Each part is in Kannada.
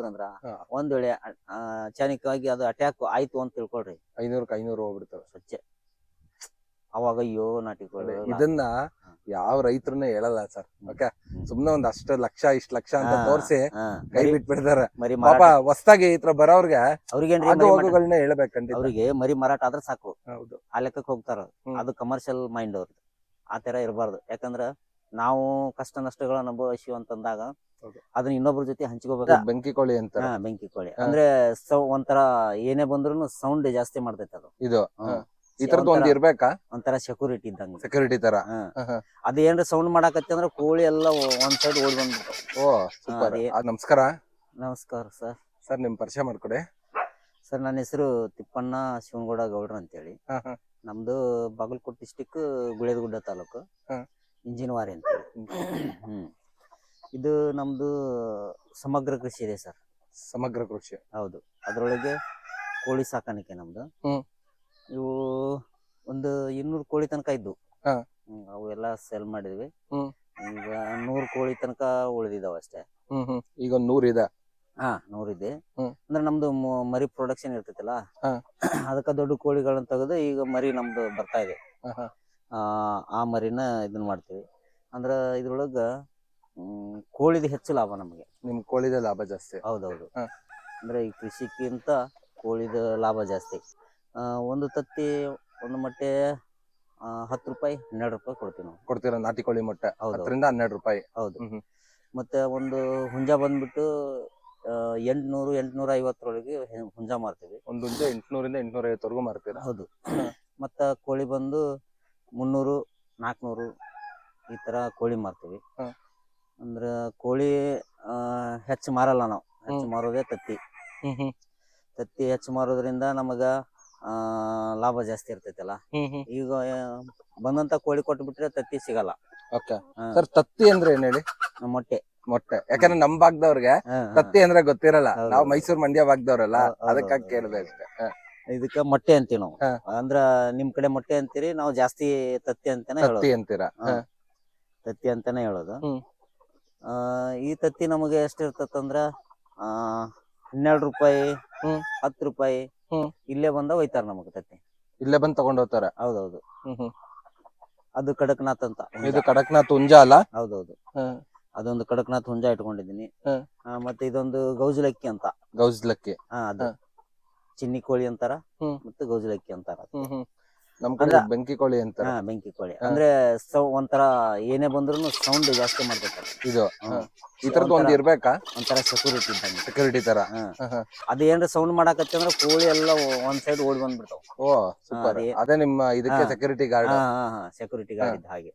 ಹೋದ್ರಂದ್ರ ಹಾ. ಒಂದ್ ವೇಳೆ ಆ, ಅಚಾನಕ್ಕಾಗಿ ಅದು ಅಟ್ಯಾಕ್ ಆಯ್ತು ಅಂತ ತಿಳ್ಕೊಳ್ರಿ. ಐನೂರಕ್ಕೆ ಐನೂರು ಹೋಗ್ಬಿಡ್ತವೆ. ಸ್ವಚ್ಛ ಅವಾಗ ಅಯ್ಯೋ ನಾಟಿ ಕೋಳಿ ಇದನ್ನ ಯಾವ ರೈತರನ್ನ ಹೇಳಲ್ಲ ಸರ್. ಓಕೆ. ಸುಮ್ನೆ ಒಂದ್ ಅಷ್ಟ ಲಕ್ಷ ಇಷ್ಟ ಲಕ್ಷ ಅಂತ ತೋರಿಸಿ ತೋರ್ಸಿ ಕೈ ಬಿಟ್ಬಿಡ್ತಾರೆ. ಮರಿ ಪಾಪ ಮಾರಾಟ. ಹೊಸ್ದಾಗಿ ಈ ತರ ಬರೋರ್ಗೆ ಅವ್ರಿಗೆ ಆಗು ಮರಿ ಮಾರಾಟ- ಹೋಗುಗಳನ್ನ ಹೇಳ್ಬೇಕು ಖಂಡಿತ. ಅವ್ರಿಗೆ ಮರಿ ಮಾರಾಟ ಆದ್ರೆ ಸಾಕು. ಹೌದು. ಆ ಲೆಕ್ಕಕ್ಕೆ ಹೋಗ್ತಾರ ಹ್ಮ್. ಅದು ಕಮರ್ಷಿಯಲ್ ಮೈಂಡ್ ಅವ್ರದ್ದು. ಆ ತರ ಇರಬಾರ್ದು. ಯಾಕಂದ್ರ ನಾವು ಕಷ್ಟ ನಷ್ಟಗಳನ್ನ ಅನುಭವಿಸಿ ಅಂತಂದಾಗ. ಅದನ್ನ ಇನ್ನೊಬ್ರ ಜೊತೆ ಹಂಚ್ಕೋಬೇಕು. ಬೆಂಕಿ ಕೋಳಿ ಅಂತ ಹಾ ಬೆಂಕಿ ಕೋಳಿ. ಅಂದ್ರೆ ಸೌ ಒಂಥರ ಏನೇ ಬಂದ್ರು ಸೌಂಡ್ ಜಾಸ್ತಿ ಮಾಡ್ತೈತೆ ಅದು. ಇದು ಹಾ. ಈ ತರದ್ ಒಂದ್ ಒಂಥರ- ಇರ್ಬೇಕಾ? ಒಂಥರ ಸೆಕ್ಯೂರಿಟಿ ಇದ್ದಂಗ. ಸೆಕ್ಯೂರಿಟಿ ತರ. ಅದೇನ್ರ ಸೌಂಡ್ ಮಾಡಾಕತ್ತಿ ಅಂದ್ರೆ ಕೋಳಿ ಎಲ್ಲ ಒಂದ್ ಸೈಡ್ ಓಡಿ ಬಂದ್ಬಿಟ್ಟು ಓ ನಮಸ್ಕಾರ. ನಮಸ್ಕಾರ ಸರ್. ಸರ್ ನಿಮ್ ಪರಿಚಯ ಮಾಡ್ಕೊಡಿ. ಸರ್ ನನ್ನ ಹೆಸರು ತಿಪ್ಪಣ್ಣ ಶಿವನಗೌಡ ಗೌಡ್ರ ಅಂತೇಳಿ. ನಮ್ದು ಬಾಗಲಕೋಟೆ ಡಿಸ್ಟಿಕ್ ಗುಳೇದಗುಡ್ಡ ತಾಲೂಕು. ಇಂಜಿನ್ ವಾರಿ ಅಂತೇಳಿ. ಹ್ಮ್. ಇದು ನಮ್ದು ಸಮಗ್ರ ಕೃಷಿ ಇದೆ ಸರ್. ಸಮಗ್ರ ಕೃಷಿ. ಹೌದು. ಅದರೊಳಗೆ ಕೋಳಿ ಸಾಕಾಣಿಕೆ ನಮ್ದು. ಹ್ಮ್. ಇವು ಒಂದು ಇನ್ನೂರು ಕೋಳಿ ತನಕ ಇದ್ದು ಹಾ. ಹ್ಮ್, ಅವು ಎಲ್ಲ ಸೆಲ್ ಮಾಡಿದ್ವಿ. ಹ್ಮ್. ಈಗ ನೂರು ಕೋಳಿ ತನಕ ಉಳಿದಿದಾವ ಅಷ್ಟೇ. ಹ್ಮ್ ಹ್ಮ್. ಈಗ ಒಂದ್ ನೂರ್ ಇದೆ. ಹಾ ನೂರಿದೆ ಹ್ಮ್. ಅಂದ್ರೆ ನಮ್ದು ಮ- ಮರಿ ಪ್ರೊಡಕ್ಷನ್ ಇರ್ತೈತಲ್ಲ? ಹಾ. ಅದಕ್ಕ ದೊಡ್ಡ ಕೋಳಿಗಳನ್ನ ತೆಗೆದು ಈಗ ಮರಿ ನಮ್ದು ಬರ್ತಾ ಇದೆ. ಹಾ, ಹಾ. ಆ ಆ ಮರಿನ ಇದನ್ನ ಮಾಡ್ತೀವಿ. ಅಂದ್ರ ಇದ್ರೊಳಗ ಕೋಳಿದು ಹೆಚ್ಚು ಲಾಭ ನಮಗೆ. ನಿಮ್ ಕೋಳಿದ ಲಾಭ ಜಾಸ್ತಿ. ಹೌದೌದು. ಹಾ. ಅಂದ್ರೆ ಈ ಕೃಷಿಕ್ಕಿಂತ ಕೋಳಿದ ಲಾಭ ಜಾಸ್ತಿ. ಆ, ಒಂದು ತತ್ತಿ ಒಂದು ಮೊಟ್ಟೆ ಆ, ಹತ್ತು ರೂಪಾಯಿ ಹನ್ನೆರಡು ರೂಪಾಯಿ ಕೊಡ್ತೀವಿ ನಾವು. ಕೊಡ್ತೀರಾ ನಾಟಿ ಕೋಳಿ ಮೊಟ್ಟೆ? ಹೌದು ಹತ್ತರಿಂದ ಹನ್ನೆರಡು ರೂಪಾಯಿ. ಹೌದು. ಹ್ಮ್ ಹ್ಮ್. ಮತ್ತೆ ಒಂದು ಹುಂಜ ಬಂದ್ಬಿಟ್ಟು ಆ, ಎಂಟ್ನೂರು ಎಂಟ್ನೂರ ಐವತ್ತರೊಳಗೆ ಹೆ- ಹುಂಜ ಮಾರ್ತೀವಿ. ಒಂದು ಹುಂಜೆ ಎಂಟ್ನೂರಿಂದ ಎಂಟ್ನೂರ ಐವತ್ತವರೆಗೂ ಮಾರ್ತೀರಾ? ಹೌದು. ಮತ್ತ ಕೋಳಿ ಬಂದು ಮುನ್ನೂರು ನಾಲ್ಕುನೂರು ಈ ತರ ಕೋಳಿ ಮಾರ್ತೀವಿ. ಹಾ. ಅಂದ್ರ ಕೋಳಿ ಆ, ಹೆಚ್ಚು ಮಾರಲ್ಲ ನಾವು ಹೆಚ್ಚ. ಮಾರೋದೇ ತತ್ತಿ ಹ್ಮ್ ಹ್ಮ್ ತತ್ತಿ ಹೆಚ್ಚ ಮಾರೋದ್ರಿಂದ ನಮಗ ಆ, ಲಾಭ ಜಾಸ್ತಿ ಇರ್ತೈತಲ್ಲ ಈಗ ಬಂದಂತ ಕೋಳಿ ಕೊಟ್ಟು ಬಿಟ್ರೆ ತತ್ತಿ ಸಿಗಲ್ಲ ಓಕೆ ಹಾ. ಸರ್ ತತ್ತಿ ಅಂದ್ರೆ ಏನ್ ಹೇಳಿ ಮೊಟ್ಟೆ ಮೊಟ್ಟೆ ಯಾಕಂದ್ರೆ ನಮ್ ಭಾಗದವ್ರಿಗೆ ಹಾ, ಹಾ. ತತ್ತಿ ಅಂದ್ರೆ ಗೊತ್ತಿರಲ್ಲ ಹೌದು. ನಾವು ಮೈಸೂರು ಮಂಡ್ಯ ಭಾಗದವ್ರಲ್ಲ ಹೌದು, ಹೌದು, ಅದಕ್ಕಾಗಿ ಹೌದು. ಕೇಳಿದೆ ಅಷ್ಟೇ ಹಾ. ಇದಕ್ಕ ಮೊಟ್ಟೆ ಅಂತೀವಿ ನಾವು ಹಾ. ಅಂದ್ರ ನಿಮ್ ಕಡೆ ಮೊಟ್ಟೆ ಅಂತೀರಿ ನಾವು ಜಾಸ್ತಿ ತತ್ತಿ ಅಂತಾನೆ ಹೇಳೋದು ತತ್ತಿ ಅಂತೀರಾ ಹಾ. ಹಾ. ತತ್ತಿ ಅಂತಾನೆ ಹೇಳೋದು ಹ್ಮ್. ಆ, ಈ ತತ್ತಿ ನಮಗೆ ಎಷ್ಟು ಇರ್ತದಂದ್ರ ಆ ಹನ್ನೆರಡು ರೂಪಾಯಿ ಹ್ಮ್. ಹತ್ತು ರೂಪಾಯಿ ಹ್ಮ್. ಇಲ್ಲೇ ಬಂದ ಹೋಯ್ತಾರ ನಮಗ್ ತತ್ತಿ ಇಲ್ಲೇ ಬಂದ್ ತಗೊಂಡ್ ಹೋಗ್ತಾರ ಹೌದೌದು ಹ್ಮ್ ಹ್ಮ್ ಅದು ಕಡಕ್ನಾಥ್ ಅಂತ ಹುಂಜ. ಇದು ಕಡಕ್ನಾಥ್ ಹುಂಜ ಅಲ್ಲ ಹೌದೌದು. ಅದೊಂದು ಕಡಕ್ನಾಥ್ ಹುಂಜ. ಆ, ಮತ್ತೆ ಇದೊಂದು ಗೌಜಲಕ್ಕಿ ಅಂತ ಗೌಜ್ಲಕ್ಕಿ ಹಾ ಅದು. ಚಿನ್ನಿ ಕೋಳಿ ಅಂತಾರ ಹ್ಮ್. ಮತ್ತೆ ಗೌಜಲಕ್ಕಿ ಅಂತಾರ ಹ್ಮ್ ಹ್ಮ್ ನಮ್ ಕಡೆ ಬೆಂಕಿ ಕೋಳಿ ಅಂತ ಹಾ ಬೆಂಕಿ ಕೋಳಿ. ಅಂದ್ರೆ ಸೌ ಒಂಥರ ಏನೇ ಬಂದ್ರು ಸೌಂಡ್ ಜಾಸ್ತಿ ಮಾಡ್ತೈತೆ ಇದು. ಈ ತರದ್ ಒಂದ್ ಇರ್ಬೇಕಾ? ಒಂಥರ ಸೆಕ್ಯೂರಿಟಿ ಇದ್ದಂಗೆ. ಸೆಕ್ಯೂರಿಟಿ ತರ. ಅದ ಹಾ, ಹಾ. ಏನ್ರ ಸೌಂಡ್ ಮಾಡಾಕತ್ತೆ ಅಂದ್ರೆ ಕೋಳಿ ಎಲ್ಲ ಒಂದ್ ಸೈಡ್ ಓಡಿ ಬಂದ್ಬಿಡ್ತಾವ. ಓ ಸೂಪರ್ ಅದೇ- ನಿಮ್ಮ ಇದಕ್ಕೆ. ಸೆಕ್ಯೂರಿಟಿ ಗಾರ್ಡ್ ಸೆಕ್ಯೂರಿಟಿ ಗಾರ್ಡ್ ಇದ್ದ ಹಾಗೆ.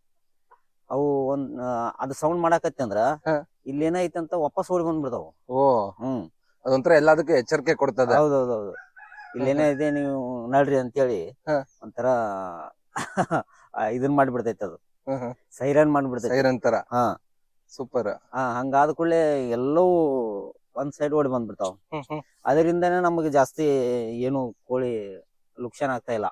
ಅವು ಒಂದ್ ಅದು ಸೌಂಡ್ ಮಾಡಾಕತ್ತೆ ಅಂದ್ರ ಹಾ. ಇಲ್ಲಿ ಏನೈತೆ ಅಂತ ವಾಪಸ್ ಓಡಿ ಬಂದ್ಬಿಡ್ತಾವ. ಓ. ಹ್ಮ್. ಅದೊಂಥರ ಎಲ್ಲದಕ್ಕೂ ಎಚ್ಚರಿಕೆ ಕೊಡ್ತದೆ. ಹೌದೌದೌದು. ಇಲ್ಲೇನೇ ಇದೆ ನೀವು ನಡ್ರಿ ಅಂತೇಳಿ ಹಾ. ಒಂಥರ ಆ, ಇದನ್ ಮಾಡ್ಬಿಡ್ತೈತೆ ಅದು. ಸೈರನ್ ಮಾಡ್ಬಿಡ್ತೈತೆ. ಸೈರನ್ ತರ? ಹಾ. ಸೂಪರ್. ಹಾ ಹಂಗಾದ ಕೂಡಲೇ ಎಲ್ಲವೂ ಒಂದ್ ಸೈಡ್ ಓಡಿ ಬಂದ್ಬಿಡ್ತಾವ. ಅದರಿಂದನೇ ನಮಗೆ ಜಾಸ್ತಿ ಏನು ಕೋಳಿ ಲುಕ್ಷನ್ ಆಗ್ತಾ ಇಲ್ಲ.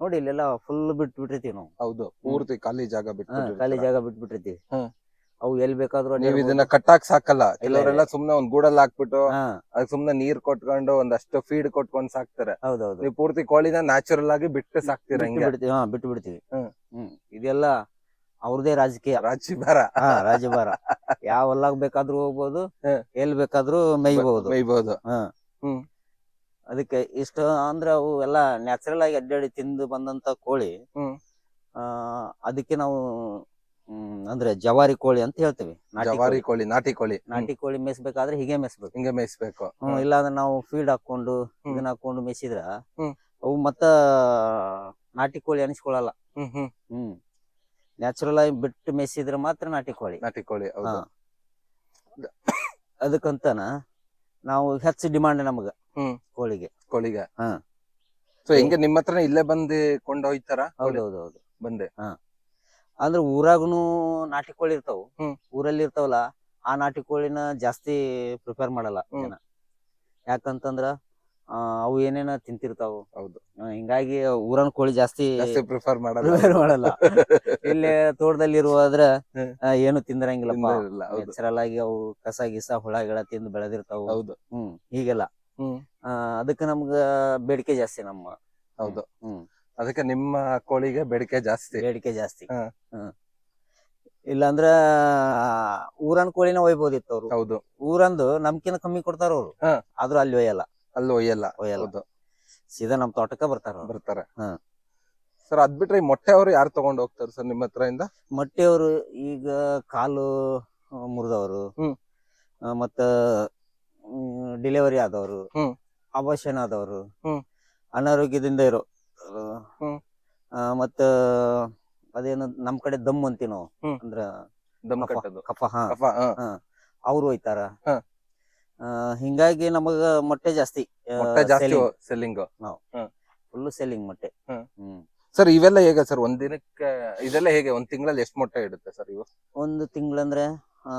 ನೋಡಿ ಇಲ್ಲೆಲ್ಲ ಫುಲ್ ಬಿಟ್ಟು ಬಿಟ್ಟಿರ್ತೀವಿ ನಾವು. ಹೌದು ಪೂರ್ತಿ ಖಾಲಿ ಜಾಗ ಬಿಟ್ಟು ಖಾಲಿ ಜಾಗ ಬಿಟ್ಬಿಟ್ಟಿರ್ತೀವಿ. ಹ್ಮ್. ಅವು ಎಲ್ಲಿ ಬೇಕಾದ್ರೂ ನೀವ್. ಇದನ್ನ ಕಟ್ಟಾಕ್ ಸಾಕಲ್ಲ. ಕೆಲವರೆಲ್ಲ ಸುಮ್ನೆ ಒಂದ್ ಗೂಡಲ್ಲಿ ಹಾಕ್ಬಿಟ್ಟು ಹಾ. ಅದಕ್ಕೆ ಸುಮ್ನೆ ನೀರ್ ಕೊಟ್ಕೊಂಡು ಒಂದಷ್ಟು ಫೀಡ್ ಕೊಟ್ಕೊಂಡ್ ಸಾಕ್ತಾರೆ. ಹೌದೌದು. ನೀವು ಪೂರ್ತಿ ಕೋಳಿನ ನ್ಯಾಚುರಲ್ ಆಗಿ ಬಿಟ್ಟು ಸಾಕ್ತೀರ ಬಿಟ್ಟು ಹಿಂಗೆ? ಬಿಡ್ತೀವಿ ಹಾ ಬಿಟ್ಟು ಬಿಡ್ತೀವಿ. ಹ್ಮ್. ಹ್ಮ್. ಇದೆಲ್ಲ ಅವ್ರದೇ ರಾಜಕೀಯ. ರಾಜ್ಯಭಾರ. ಹಾ ರಾಜಭಾರ ಯಾವ ಹೊಲಾಗ್ ಬೇಕಾದ್ರೂ ಹೋಗ್ಬೋದು ಎಲ್ ಬೇಕಾದ್ರೂ ಮೇಯ್ಬಹುದು ಮೇಯ್ಬೋದು. ಹಾ. ಹ್ಮ್. ಅದಕ್ಕೆ ಇಷ್ಟ ಅಂದ್ರೆ ಅವು ಎಲ್ಲ ನ್ಯಾಚುರಲ್ ಆಗಿ ಅಡ್ಡಾಡಿ ತಿಂದು ಬಂದಂತ ಕೋಳಿ ಹ್ಮ್. ಆ ಅದಕ್ಕೆ ನಾವು ಹ್ಮ್ ಅಂದ್ರೆ ಜವಾರಿ ಕೋಳಿ ಅಂತ ಹೇಳ್ತೀವಿ. ನಾಟಿ ಜವಾರಿ ಕೋಳಿ. ಕೋಳಿ ನಾಟಿ ಕೋಳಿ. ನಾಟಿ ಕೋಳಿ ಮೇಯಿಸ್ಬೇಕಾದ್ರೆ ಹೀಗೆ ಮೇಯಿಸ್ಬೇಕು. ಹಿಂಗೆ ಮೇಯಿಸ್ಬೇಕು. ಹ್ಮ್ ಇಲ್ಲಾಂದ್ರೆ ನಾವು ಫೀಡ್ ಹಾಕೊಂಡು ಹ್ಮ್. ಇದನ್ನ ಹಾಕೊಂಡು ಮೇಯಿಸಿದ್ರ ಹ್ಮ್. ಅವು ಮತ್ತ ನಾಟಿ ಕೋಳಿ ಅನಿಸ್ಕೊಳ್ಳಲ್ಲ ಹ್ಮ್ ಹ್ಮ್. ಹ್ಮ್. ನ್ಯಾಚುರಲ್ ಆಗಿ ಬಿಟ್ಟು ಮೇಯಿಸಿದ್ರೆ ಮಾತ್ರ ನಾಟಿ ಕೋಳಿ. ನಾಟಿ ಕೋಳಿ ಹೌದು. ಹಾ. ಅದಕ್ಕಂತನ ನಾವು ಹೆಚ್ಚು ಡಿಮಾಂಡ್ ನಮಗ ಹ್ಮ್. ಕೋಳಿಗೆ. ಕೋಳಿಗೆ. ಹಾ. ಸೊ ಹಿಂಗೆ ನಿಮ್ಮ ಹತ್ರ ಇಲ್ಲೇ ಬಂದು ಕೊಂಡೊಯ್ತಾರ? ಹೌದೌದು ಬಂದೆ. ಅಂದ್ರೆ ಊರಾಗನು ನಾಟಿ ಕೋಳಿ ಇರ್ತಾವ. ಹ್ಮ್. ಊರಲ್ಲಿ ಇರ್ತಾವಲ್ಲ ಆ ನಾಟಿ ಕೋಳಿನ ಜಾಸ್ತಿ ಪ್ರಿಪೇರ್ ಮಾಡಲ್ಲ ಹ್ಮ್. ಜನ. ಯಾಕಂತಂದ್ರ ಆ, ಅವು ಏನೇನ ತಿಂತಿರ್ತಾವು. ಹೌದು. ಆ, ಹಿಂಗಾಗಿ ಊರನ್ ಕೋಳಿ ಜಾಸ್ತಿ ಜಾಸ್ತಿ ಪ್ರಿಫರ್ ಮಾಡಲ್ಲ. ಮಾಡಲ್ಲ. ಇಲ್ಲಿ ತೋಟದಲ್ಲಿ ಇರುವಾದ್ರ ಹ್ಮ್. ಆ, ಏನು ತಿಂದ್ರಂಗಿಲ್ಲಪ್ಪ. ಇಲ್ಲ ಹೌದು. ನ್ಯಾಚುರಲ್ ಆಗಿ ಅವು ಕಸ ಗಿಸ ಹುಳ ಗಿಳ ತಿಂದು ಬೆಳೆದಿರ್ತಾವು. ಹೌದು. ಹ್ಮ್ ಹೀಗೆಲ್ಲ. ಹ್ಮ್. ಆ, ಅದಕ್ಕೆ ನಮ್ಗ ಬೇಡಿಕೆ ಜಾಸ್ತಿ ನಮ್ಮ. ಹೌದು. ಹ್ಮ್. ಅದಕ್ಕೆ ನಿಮ್ಮ ಕೋಳಿಗೆ ಬೇಡಿಕೆ ಜಾಸ್ತಿ. ಬೇಡಿಕೆ ಜಾಸ್ತಿ. ಹಾ. ಹ್ಮ್ ಇಲ್ಲಾಂದ್ರ ಊರನ್ ಕೋಳಿನ ಒಯ್ಬೋದಿತ್ತು ಅವ್ರು. ಹೌದು. ಊರಂದು ನಮ್ಕಿನ ಕಮ್ಮಿ ಕೊಡ್ತಾರ ಅವ್ರು. ಹಾ. ಆದ್ರೂ ಅಲ್ಲಿ ಒಯ್ಯಲ್ಲ. ಅಲ್ಲಿ ಒಯ್ಯಲ್ಲ. ಒಯ್ಯಲ್ಲ. ಹೌದು. ಸೀದಾ ನಮ್ ತೋಟಕ್ಕ ಬರ್ತಾರ ಬರ್ತಾರ ಬರ್ತಾರೆ. ಹಾ. ಸರ್ ಅದ್ ಬಿಟ್ರೆ ಈ ಮೊಟ್ಟೆ ಅವರು ಯಾರು ತಗೊಂಡ್ ಹೋಗ್ತಾರೆ ಸರ್ ನಿಮ್ಮ ಹತ್ರ ಇಂದ ಮೊಟ್ಟೆಯವರು ಈಗ ಕಾಲು ಮುರಿದವರು. ಹ್ಮ್. ಮತ್ತ ಡಿಲಿವರಿ ಆದವರು. ಹ್ಮ್. ಅಬಾಷನ್ ಆದವರು. ಹ್ಮ್. ಅನಾರೋಗ್ಯದಿಂದ ಇರೋ ಆ, ಹ್ಮ್. ಆ, ಮತ್ತ ಅದೇನ ನಮ್ ಕಡೆ ದಮ್ ಅಂತೀವಿ ನಾವು. ಹ್ಮ್. ಅಂದ್ರ ದಮ್ ಕಫ ಕಟ್ಟೋದು. ಕಫ ಹಾ. ಕಫ ಹಾ. ಅವ್ರು ಹೋಯ್ತಾರ ಹಾ. ಆ, ಹಿಂಗಾಗಿ ನಮಗ ಮೊಟ್ಟೆ ಜಾಸ್ತಿ ಮೊಟ್ಟೆ ಜಾಸ್ತಿ ಸೆಲ್ಲಿಂಗ್ ಫುಲ್ ಸೆಲ್ಲಿಂಗ್ ಮೊಟ್ಟೆ. ಹ್ಮ್. ಸರ್ ಇವೆಲ್ಲ ಹೇಗೆ ಸರ್? ಒಂದ್ ದಿನಕ್ಕೆ ಇದೆಲ್ಲ ಹೇಗೆ? ಒಂದ್ ತಿಂಗಳಲ್ಲಿ ಎಷ್ಟು ಮೊಟ್ಟೆ ಇಡುತ್ತೆ ಸರ್ ಇವು? ಒಂದು ತಿಂಗಳಂದ್ರೆ ಆ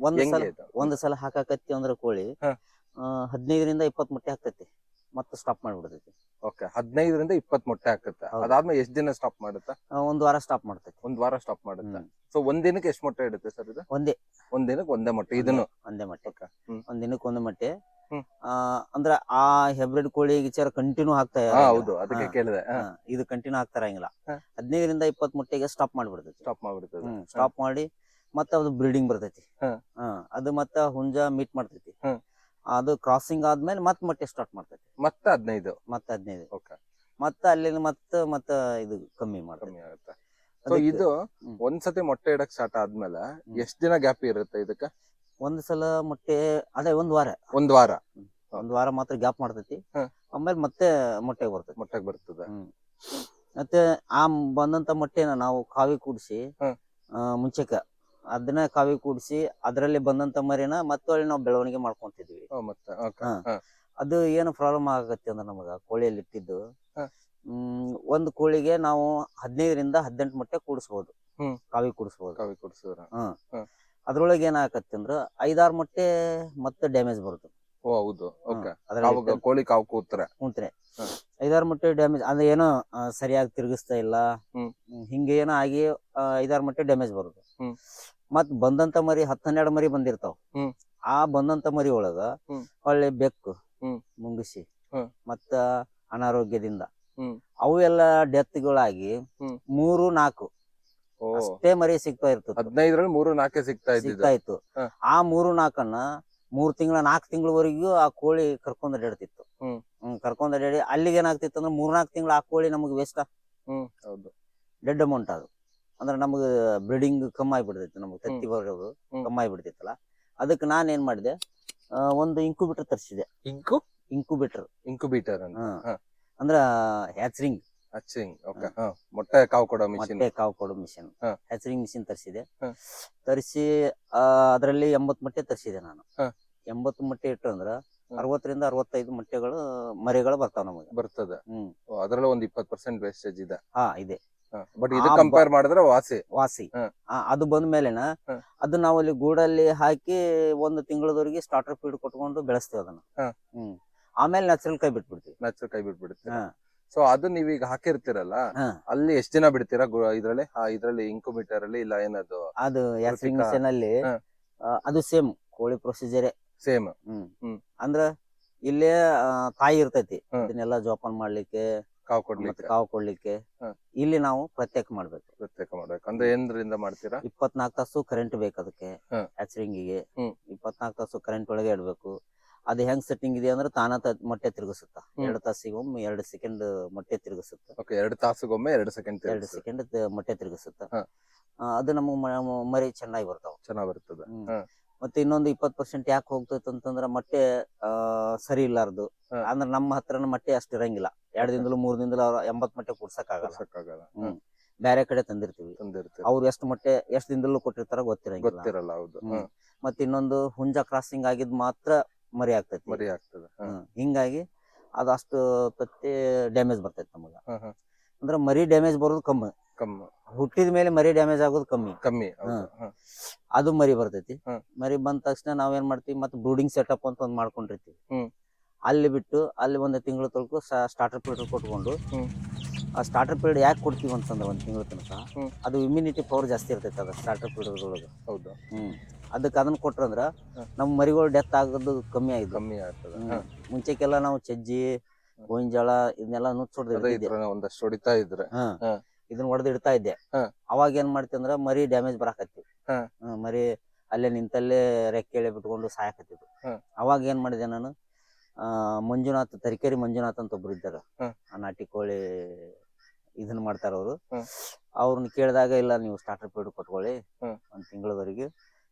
ಒಂದ್ ಸಲ ಇದು? ಒಂದ್ ಸಲ ಹಾಕಾಕತ್ತಿ ಅಂದ್ರ ಕೋಳಿ ಹಾ. ಆ, ಹದಿನೈದರಿಂದ ಇಪ್ಪತ್ ಮೊಟ್ಟೆ ಹಾಕ್ತೈತಿ. ಮತ್ತೆ ಸ್ಟಾಪ್ ಮಾಡ್ಬಿಡ್ತೈತಿ. ಓಕೆ ಹದಿನೈದರಿಂದ ಇಪ್ಪತ್ ಮೊಟ್ಟೆ ಹಾಕುತ್ತೆ. ಹೌದು. ಅದಾದ್ಮೇಲೆ ಎಷ್ಟ್ ದಿನ ಸ್ಟಾಪ್ ಮಾಡುತ್ತೆ? ಆ, ಒಂದ್ ವಾರ ಸ್ಟಾಪ್ ಮಾಡ್ತೈತಿ. ಒಂದ್ ವಾರ ಸ್ಟಾಪ್ ಮಾಡುತ್ತೆ. ಹ್ಮ್. ಸೊ ಒಂದ್ ದಿನಕ್ಕೆ ಎಷ್ಟು ಮೊಟ್ಟೆ ಇಡುತ್ತೆ ಸರ್ ಇದು? ಒಂದೇ. ಒಂದ್ ದಿನಕ್ಕೆ ಒಂದೇ ಮೊಟ್ಟೆ ಇದನ್ನು? ಒಂದೇ ಮೊಟ್ಟೆ. Okay. ಒಂದೇ ಒಂದ್ ದಿನಕ್ಕೆ ಒಂದು ಮೊಟ್ಟೆ. ಹ್ಮ್. ಆ ಅಂದ್ರ ಆ ಹೆಬ್ರಿಡ್ ಕೋಳಿ ವಿಚಾರ ಕಂಟಿನ್ಯೂ ಹಾಕ್ತಾ ಹಾ ಇರಂಗಿಲ್ಲ. ಹೌದು ಅದಕ್ಕೆ ಹಾ. ಕೇಳಿದೆ. ಹಾ, ಇದು ಕಂಟಿನ್ಯೂ ಆಗ್ತಾ ಇರಂಗಿಲ್ಲ. ಹಾ. ಹದಿನೈದರಿಂದ ಇಪ್ಪತ್ ಮೊಟ್ಟೆಗೆ ಸ್ಟಾಪ್ ಮಾಡ್ಬಿಡ್ತೈತಿ. ಸ್ಟಾಪ್ ಮಾಡ್ಬಿಡ್ತದೆ ಸ್ಟಾಪ್ ಮಾಡಿ ಮತ್ತೆ ಅದು ಬ್ರೀಡಿಂಗ್ ಬರ್ತೈತಿ. ಹಾ. ಹಾ, ಅದು ಮತ್ತ ಹುಂಜ ಮೀಟ್ ಮಾಡ್ತೈತಿ. ಅದು ಕ್ರಾಸಿಂಗ್ ಆದ್ಮೇಲೆ ಮತ್ ಮೊಟ್ಟೆ ಸ್ಟಾರ್ಟ್ ಮಾಡ್ತೈತಿ. ಮತ್ತೆ ಹದಿನೈದು. ಮತ್ತೆ ಹದಿನೈದು. ಓಕೆ. ಮತ್ತೆ ಅಲ್ಲಿಂದ ಮತ್ತೆ ಮತ್ತ ಇದು ಕಮ್ಮಿ ಮಾಡ್ತೈತಿ. ಕಮ್ಮಿ ಆಗುತ್ತೆ. ಸೊ ಅದಕ್ಕೆ ಇದು ಹ್ಮ್. ಒಂದ್ಸತಿ ಮೊಟ್ಟೆ ಇಡಕ್ ಸ್ಟಾರ್ಟ್ ಆದ್ಮೇಲೆ. ಎಷ್ಟ್ ದಿನ ಗ್ಯಾಪ್ ಇರುತ್ತೆ ಇದಕ್ಕೆ? ಒಂದ್ ಸಲ ಮೊಟ್ಟೆ ಅದೇ ಒಂದ್ ವಾರ. ಒಂದ್ ವಾರ. ಒಂದ್ ವಾರ ಮಾತ್ರ ಗ್ಯಾಪ್ ಮಾಡ್ತೈತಿ. ಆಮೇಲೆ ಮತ್ತೆ ಮೊಟ್ಟೆ ಬರ್ತೈತಿ. ಮೊಟ್ಟೆಗೆ ಬರ್ತದೆ. ಹ್ಮ್. ಮತ್ತೆ ಆ ಬಂದಂತ ಮೊಟ್ಟೆನ ನಾವು ಕಾವಿ ಕೂಡಿಸಿ. ಮುಂಚೆಕ ಅದನ್ನ ಕಾವಿ ಕೂಡಿಸಿ ಅದರಲ್ಲಿ ಬಂದಂತ ಮರಿನ ಮತ್ತೆ ನಾವು ಬೆಳವಣಿಗೆ ಮಾಡ್ಕೊಂತಿದ್ವಿ. ಓ, ಮತ್ತೆ ಓಕೆ ಹಾ. ಅದು ಏನು ಪ್ರಾಬ್ಲಮ್ ಆಗತ್ತೆ ಅಂದ್ರೆ ನಮಗ ಕೋಳಿಯಲ್ಲಿ ಇಟ್ಟಿದ್ದು. ಹಾ. ಹ್ಮ್ ಒಂದ್ ಕೋಳಿಗೆ ನಾವು ಹದಿನೈದರಿಂದ ಹದಿನೆಂಟು ಮೊಟ್ಟೆ ಕೂಡಿಸ್ಬೋದು. ಹ್ಮ್. ಕಾವಿ ಕೂಡಿಸ್ಬೋದು. ಕಾವಿ ಕುಡಿಸಿದ್ರ ಅದ್ರೊಳಗೆ ಏನಾಗತ್ತೆ ಅಂದ್ರ ಐದಾರು ಮೊಟ್ಟೆ ಮತ್ತೆ ಡ್ಯಾಮೇಜ್ ಬರುತ್ತೆ ಓ ಹೌದು. ಓಕೆ. ಅದ್ರಲ್ಲಿ ಕೋಳಿ ಕಾವು ಕೂತ್ರೆ. ಕುಂತ್ರೆ. ಐದಾರು ಮೊಟ್ಟೆ ಡ್ಯಾಮೇಜ್ ಅಂದ್ರೆ ಏನೋ ಆ, ಸರಿಯಾಗಿ ತಿರುಗಿಸ್ತಾ ಇಲ್ಲ. ಹಿಂಗೇನೋ ಹ್ಮ್, ಹಿಂಗೆ ಏನೋ ಆಗಿ ಆ, ಐದಾರು ಮೊಟ್ಟೆ ಡ್ಯಾಮೇಜ್ ಬರುತ್ತೆ ಹ್ಮ್. ಮತ್ ಬಂದಂತ ಮರಿ ಹನ್ನೆರಡು ಮರಿ ಬಂದಿರ್ತಾವ. ಆ ಬಂದಂತ ಮರಿ ಒಳಗ ಒಳ್ಳೆ ಬೆಕ್ಕು. ಮುಂಗಿಸಿ ಮತ್ತ ಅನಾರೋಗ್ಯದಿಂದ. ಅವೆಲ್ಲ ಅವು ಎಲ್ಲ ಡೆತ್ಗಳಾಗಿ ಹ್ಮ್. ಮೂರು ನಾಲ್ಕು ಅಷ್ಟೇ ಮರಿ ಸಿಗ್ತಾ ಇರ್ತದೆ ಹದಿನೈದರಲ್ಲಿ ಮೂರು ನಾಲ್ಕೇ ಸಿಗ್ತಾ ಸಿಗ್ತಾ ಇತ್ತು. ಆ ಮೂರು ನಾಲ್ಕನ್ನ ಮೂರ್ ತಿಂಗಳ ನಾಲ್ಕು ತಿಂಗಳವರೆಗೂ ಆ ಕೋಳಿ ಕರ್ಕೊಂಡ್ ಅಡ್ಡಾಡ್ತಿತ್ತು ಹ್ಮ್. ಹ್ಮ್ ಕರ್ಕೊಂಡ್ ಅಡ್ಡಾಡಿ ಅಲ್ಲಿಗೆ ಏನಾಗ್ತಿತ್ತು ಅಂದ್ರೆ ಮೂರ್ನಾಲ್ಕು ತಿಂಗಳ ಆ ಕೋಳಿ ನಮಗೆ ವೇಸ್ಟ್ ಹ್ಮ್. ಹೌದು. ಡೆಡ್ ಅಮೌಂಟ್ ಅದು. ಅಂದ್ರೆ ನಮಗೆ ಬ್ರೀಡಿಂಗ್ ಕಮ್ಮಿ ಆಗ್ಬಿಡ್ತೈತಿ ನಮಗೆ ತತ್ತಿ ಬರೋದು ಕಮ್ಮಿ ಆಗಿಬಿಡ್ತೈತಲ್ಲ. ಅದಕ್ಕೆ ನಾನ್ ಏನ್ ಮಾಡಿದೆ ಆ, ಒಂದು ಇಂಕ್ಯುಬೇಟರ್ ತರಿಸಿದೆ. ಇಂಕು ಇಂಕ್ಯುಬೇಟರ್ ಇಂಕ್ಯುಬೇಟರ್ ಅಂತ. ಹಾ. ಹಾ. ಅಂದ್ರ ಹ್ಯಾಚರಿಂಗ್ ಹಚ್ಚಿಂಗ್ ಓಕೆ ಹಾ. ಮೊಟ್ಟೆ ಕಾವು ಕೊಡೋ ಮಿಷಿನ್ ಮೊಟ್ಟೆ ಕಾವು ಕೊಡೋ ಮಿಷಿನ್ ಹಾ. ಹ್ಯಾಚರಿಂಗ್ ಮಿಷಿನ್ ತರಿಸಿದೆ. ಹಾ. ತರಿಸಿ ಅದರಲ್ಲಿ ಎಂಬತ್ ಮೊಟ್ಟೆ ತರಿಸಿದೆ ನಾನು. ಹಾ. ಎಂಬತ್ತು ಮೊಟ್ಟೆ ಇಟ್ಟು ಅಂದ್ರ. ಅರವತ್ತರಿಂದ ಅರವತ್ತೈದು ಮೊಟ್ಟೆಗಳು ಮರಿಗಳು ಬರ್ತಾವ ನಮಗೆ. ಬರ್ತದೆ. ಹ್ಮ್. ಅದ್ರಲ್ಲಿ ಒಂದ್ ಇಪ್ಪತ್ ಪರ್ಸೆಂಟ್ ವೇಸ್ಟೇಜ್ ಇದೆ. ಹಾ ಇದೆ. ಬಟ್ ಇದು ಆ ಬ- ಕಂಪೇರ್ ಮಾಡಿದ್ರೆ ವಾಸಿ ವಾಸಿ ಹಾ. ಆ, ಅದು ಬಂದ ಮೇಲೆನ ಹಾ. ಅದು ನಾವು ಅಲ್ಲಿ ಗೂಡಲ್ಲಿ ಹಾಕಿ ಒಂದು ತಿಂಗಳದವರೆಗೆ ಸ್ಟಾರ್ಟರ್ ಫೀಡ್ ಕೊಟ್ಕೊಂಡು ಬೆಳೆಸ್ತೇವೆ ಅದನ್ನ ಹಾ. ಹ್ಮ್ ಆಮೇಲೆ ನ್ಯಾಚುರಲ್ ಕೈ ಬಿಟ್ಬಿಡ್ತೀವಿ ನ್ಯಾಚುರಲ್ ಕೈ ಬಿಟ್ಬಿಡುತ್ತೆ ಹಾ. ಸೊ ಅದು ಈಗ ಹಾಕಿರ್ತೀರಲ್ಲ ಹಾ. ಅಲ್ಲಿ ಎಷ್ಟ್ ದಿನ ಬಿಡ್ತೀರಾ ಗು- ಇದ್ರಲ್ಲಿ ಆ ಇದ್ರಲ್ಲಿ ಇಂಕ್ಯುಬೇಟರ್ ಅಲ್ಲಿ ಇಲ್ಲ ಏನದು ಅದು ಹ್ಯಾಚರಿಂಗ್ ಕೃತಿಕಾ. ಮಿಷನ್ ಅಲ್ಲಿ ಹಾ. ಆ, ಅದು ಸೇಮ್ ಕೋಳಿ ಪ್ರೊಸೀಜರೇ ಸೇಮ್ ಹ್ಮ್ ಹ್ಮ್. ಅಂದ್ರ ಇಲ್ಲೇ ಆ, ತಾಯಿ ಇರ್ತೈತಿ. ಇದನ್ನೆಲ್ಲ ಜೋಪಾನ ಮಾಡ್ಲಿಕ್ಕೆ ಕಾವು ಮತ್ತೆ ಕೊಡ್ಲಿಕ್ಕೆ ಕಾವು ಕೊಡ್ಲಿಕ್ಕೆ ಹಾ. ಇಲ್ಲಿ ನಾವು ಪ್ರತ್ಯೇಕ ಮಾಡ್ಬೇಕು ಪ್ರತ್ಯೇಕ ಮಾಡ್ಬೇಕು ಅಂದ್ರೆ ಎಂದ್ರಿಂದ ಮಾಡ್ತೀರಾ ಇಪ್ಪತ್ನಾಲ್ಕು ತಾಸು ಕರೆಂಟ್ ಬೇಕು ಅದಕ್ಕೆ ಹಾ. ಹ್ಯಾಚರಿಂಗಿಗೆ ಹ್ಮ್. ಇಪ್ಪತ್ನಾಲ್ಕು ತಾಸು ಕರೆಂಟ್ ಒಳಗೆ ಇಡ್ಬೇಕು ಅದು ಹೆಂಗ್ ಸೆಟ್ಟಿಂಗ್ ಇದೆ ಅಂದ್ರೆ ತಾನ ತ- ಮೊಟ್ಟೆ ತಿರುಗಿಸುತ್ತ ಹ್ಮ್. ಎರಡು ತಾಸಿಗೊಮ್ಮೆ ಎರಡು ಸೆಕೆಂಡ್ ಮೊಟ್ಟೆ ತಿರುಗಿಸುತ್ತ ಓಕೆ ಎರಡು ತಾಸಿಗೊಮ್ಮೆ ಎರಡು ಸೆಕೆಂಡ್ ಎರಡು ಸೆಕೆಂಡ್ ಮೊಟ್ಟೆ ತಿರುಗಿಸುತ್ತ ಹಾ. ಆ, ಅದು ನಮಗೆ ಮರಿ ಚೆನ್ನಾಗಿ ಬರ್ತಾವ ಚೆನ್ನಾಗಿ ಬರ್ತದೆ ಹ್ಮ್. ಹಾ. ಮತ್ತೆ ಇನ್ನೊಂದು ಇಪ್ಪತ್ ಪರ್ಸೆಂಟ್ ಯಾಕೆ ಹೋಗ್ತೈತೆ ಅಂತಂದ್ರ ಮೊಟ್ಟೆ ಸರಿ ಇಲ್ಲಾರ್ದು. ಅಂದ್ರೆ ನಮ್ಮ ಹತ್ರನ ಮೊಟ್ಟೆ ಅಷ್ಟು ಇರಂಗಿಲ್ಲ. ಎರಡ್. ದಿನದಲ್ಲೂ ಮೂರ್ ದಿನದಲ್ಲೂ ಅವ್ರ ಎಂಬತ್ ಮೊಟ್ಟೆ ಕುಡ್ಸಕ್ ಆಗಲ್ಲ. ಕೊಡ್ಸಕ್ಕಾಗಲ್ಲ ಹ್ಮ್. ಬೇರೆ ಕಡೆ ತಂದಿರ್ತೀವಿ. ಅವ್ರು ಎಷ್ಟು ಮೊಟ್ಟೆ ಎಷ್ಟು ದಿನದಲ್ಲೂ ಕೊಟ್ಟಿರ್ತಾರ ಗೊತ್ತಿರಂಗಿಲ್ಲ. ಗೊತ್ತಿರಲ್ಲ ಹೌದು. ಮತ್ತೆ ಇನ್ನೊಂದು ಹುಂಜ ಕ್ರಾಸಿಂಗ್ ಆಗಿದ್ ಮಾತ್ರ ಮರಿ ಆಗ್ತೈತಿ. ಮರಿ ಆಗ್ತದೆ. ಹಿಂಗಾಗಿ ಅದು ಅಷ್ಟು ತತ್ತಿ ಡ್ಯಾಮೇಜ್ ಬರ್ತೈತಿ ನಮಗ. ಅಂದ್ರೆ ಮರಿ ಡ್ಯಾಮೇಜ್ ಬರೋದು ಕಮ್ಮಿ. ಕಮ್ಮಿ ಹುಟ್ಟಿದ ಮೇಲೆ ಮರಿ ಡ್ಯಾಮೇಜ್ ಆಗೋದು ಕಮ್ಮಿ ಕಮ್ಮಿ ಹೌದು ಹಾ. ಅದು ಮರಿ ಬರ್ತೈತಿ ಹ್ಮ್. ಮರಿ ಬಂದ ತಕ್ಷಣ ನಾವೇನ್ ಮಾಡ್ತೀವಿ ಮತ್ತೆ ಬ್ರೂಡಿಂಗ್ ಸೆಟಪ್ ಅಂತ ಒಂದ್ ಮಾಡ್ಕೊಂಡಿರ್ತೀವಿ ಹ್ಮ್. ಅಲ್ಲಿ ಬಿಟ್ಟು ಅಲ್ಲಿ ಒಂದು ತಿಂಗಳ ತನಕ ಸ್ಟಾರ್ಟರ್ ಪೀರಿಯಡ್ ಕೊಟ್ಕೊಂಡು ಹ್ಮ್. ಆ ಸ್ಟಾರ್ಟರ್ ಪೀರಿಯಡ್ ಯಾಕೆ ಕೊಡ್ತೀವಿ ಅಂತಂದ್ರೆ ಒಂದು ತಿಂಗಳ ತನಕ ಹ್ಮ್. ಅದು ಇಮ್ಯುನಿಟಿ ಪವರ್ ಜಾಸ್ತಿ ಇರ್ತೈತೆ ಅದು ಸ್ಟಾರ್ಟರ್ ಪೀರಿಯಡ್ ಒಳಗೆ ಹೌದು ಹ್ಮ್ ಅದಕ್ಕೆ ಅದನ್ನ ಕೊಟ್ರಂದ್ರ ಹ್ಮ್. ನಮ್ಮ ಮರಿಗಳು ಡೆತ್ ಆಗೋದು ಕಮ್ಮಿ ಆಗಿದೆ ಕಮ್ಮಿ ಆಗ್ತದೆ ಹ್ಮ್. ಹಾ. ಮುಂಚೆಕ್ಕೆಲ್ಲ ನಾವು ಚಜ್ಜಿ ಗೋಂಜಾಳ ಇದನ್ನೆಲ್ಲ ನುಚ್ಚ್ ಅದೇ ಹೊಡೆದು ಇದ್ರ ಒಂದಷ್ಟು ಹೊಡಿತಾ ಇದ್ರೆ ಹಾ. ಇದನ್ನ ಹೊಡೆದು ಇಡ್ತಾ ಇದ್ದೆ. ಅವಾಗ ಏನ್ ಮಾಡ್ತಿ ಅಂದ್ರ ಮರಿ ಡ್ಯಾಮೇಜ್ ಬರಾಕತ್ತಿ. ಮರಿ ಅಲ್ಲೇ ನಿಂತಲ್ಲೇ ರೆಕ್ಕೆಳೆ ಬಿಟ್ಕೊಂಡು ಸಾಯಕತ್ತಿದ್ವು ಹಾ. ಅವಾಗ ಏನ್ ಮಾಡಿದೆ ನಾನು ಆ ಮಂಜುನಾಥ್ ತರಿಕೇರಿ ಮಂಜುನಾಥ್ ಅಂತ ಒಬ್ರು ಇದ್ದಾರೆ. ಆ ನಾಟಿ ಕೋಳಿ ಇದನ್ನ ಮಾಡ್ತಾರ ಅವರು. ಅವ್ರನ್ನ ಕೇಳಿದಾಗ ಇಲ್ಲ ನೀವು ಸ್ಟಾರ್ಟರ್ ಪೀಡ್ ಕೊಟ್ಕೊಳ್ಳಿ. ಒಂದ್ ತಿಂಗಳವರೆಗೆ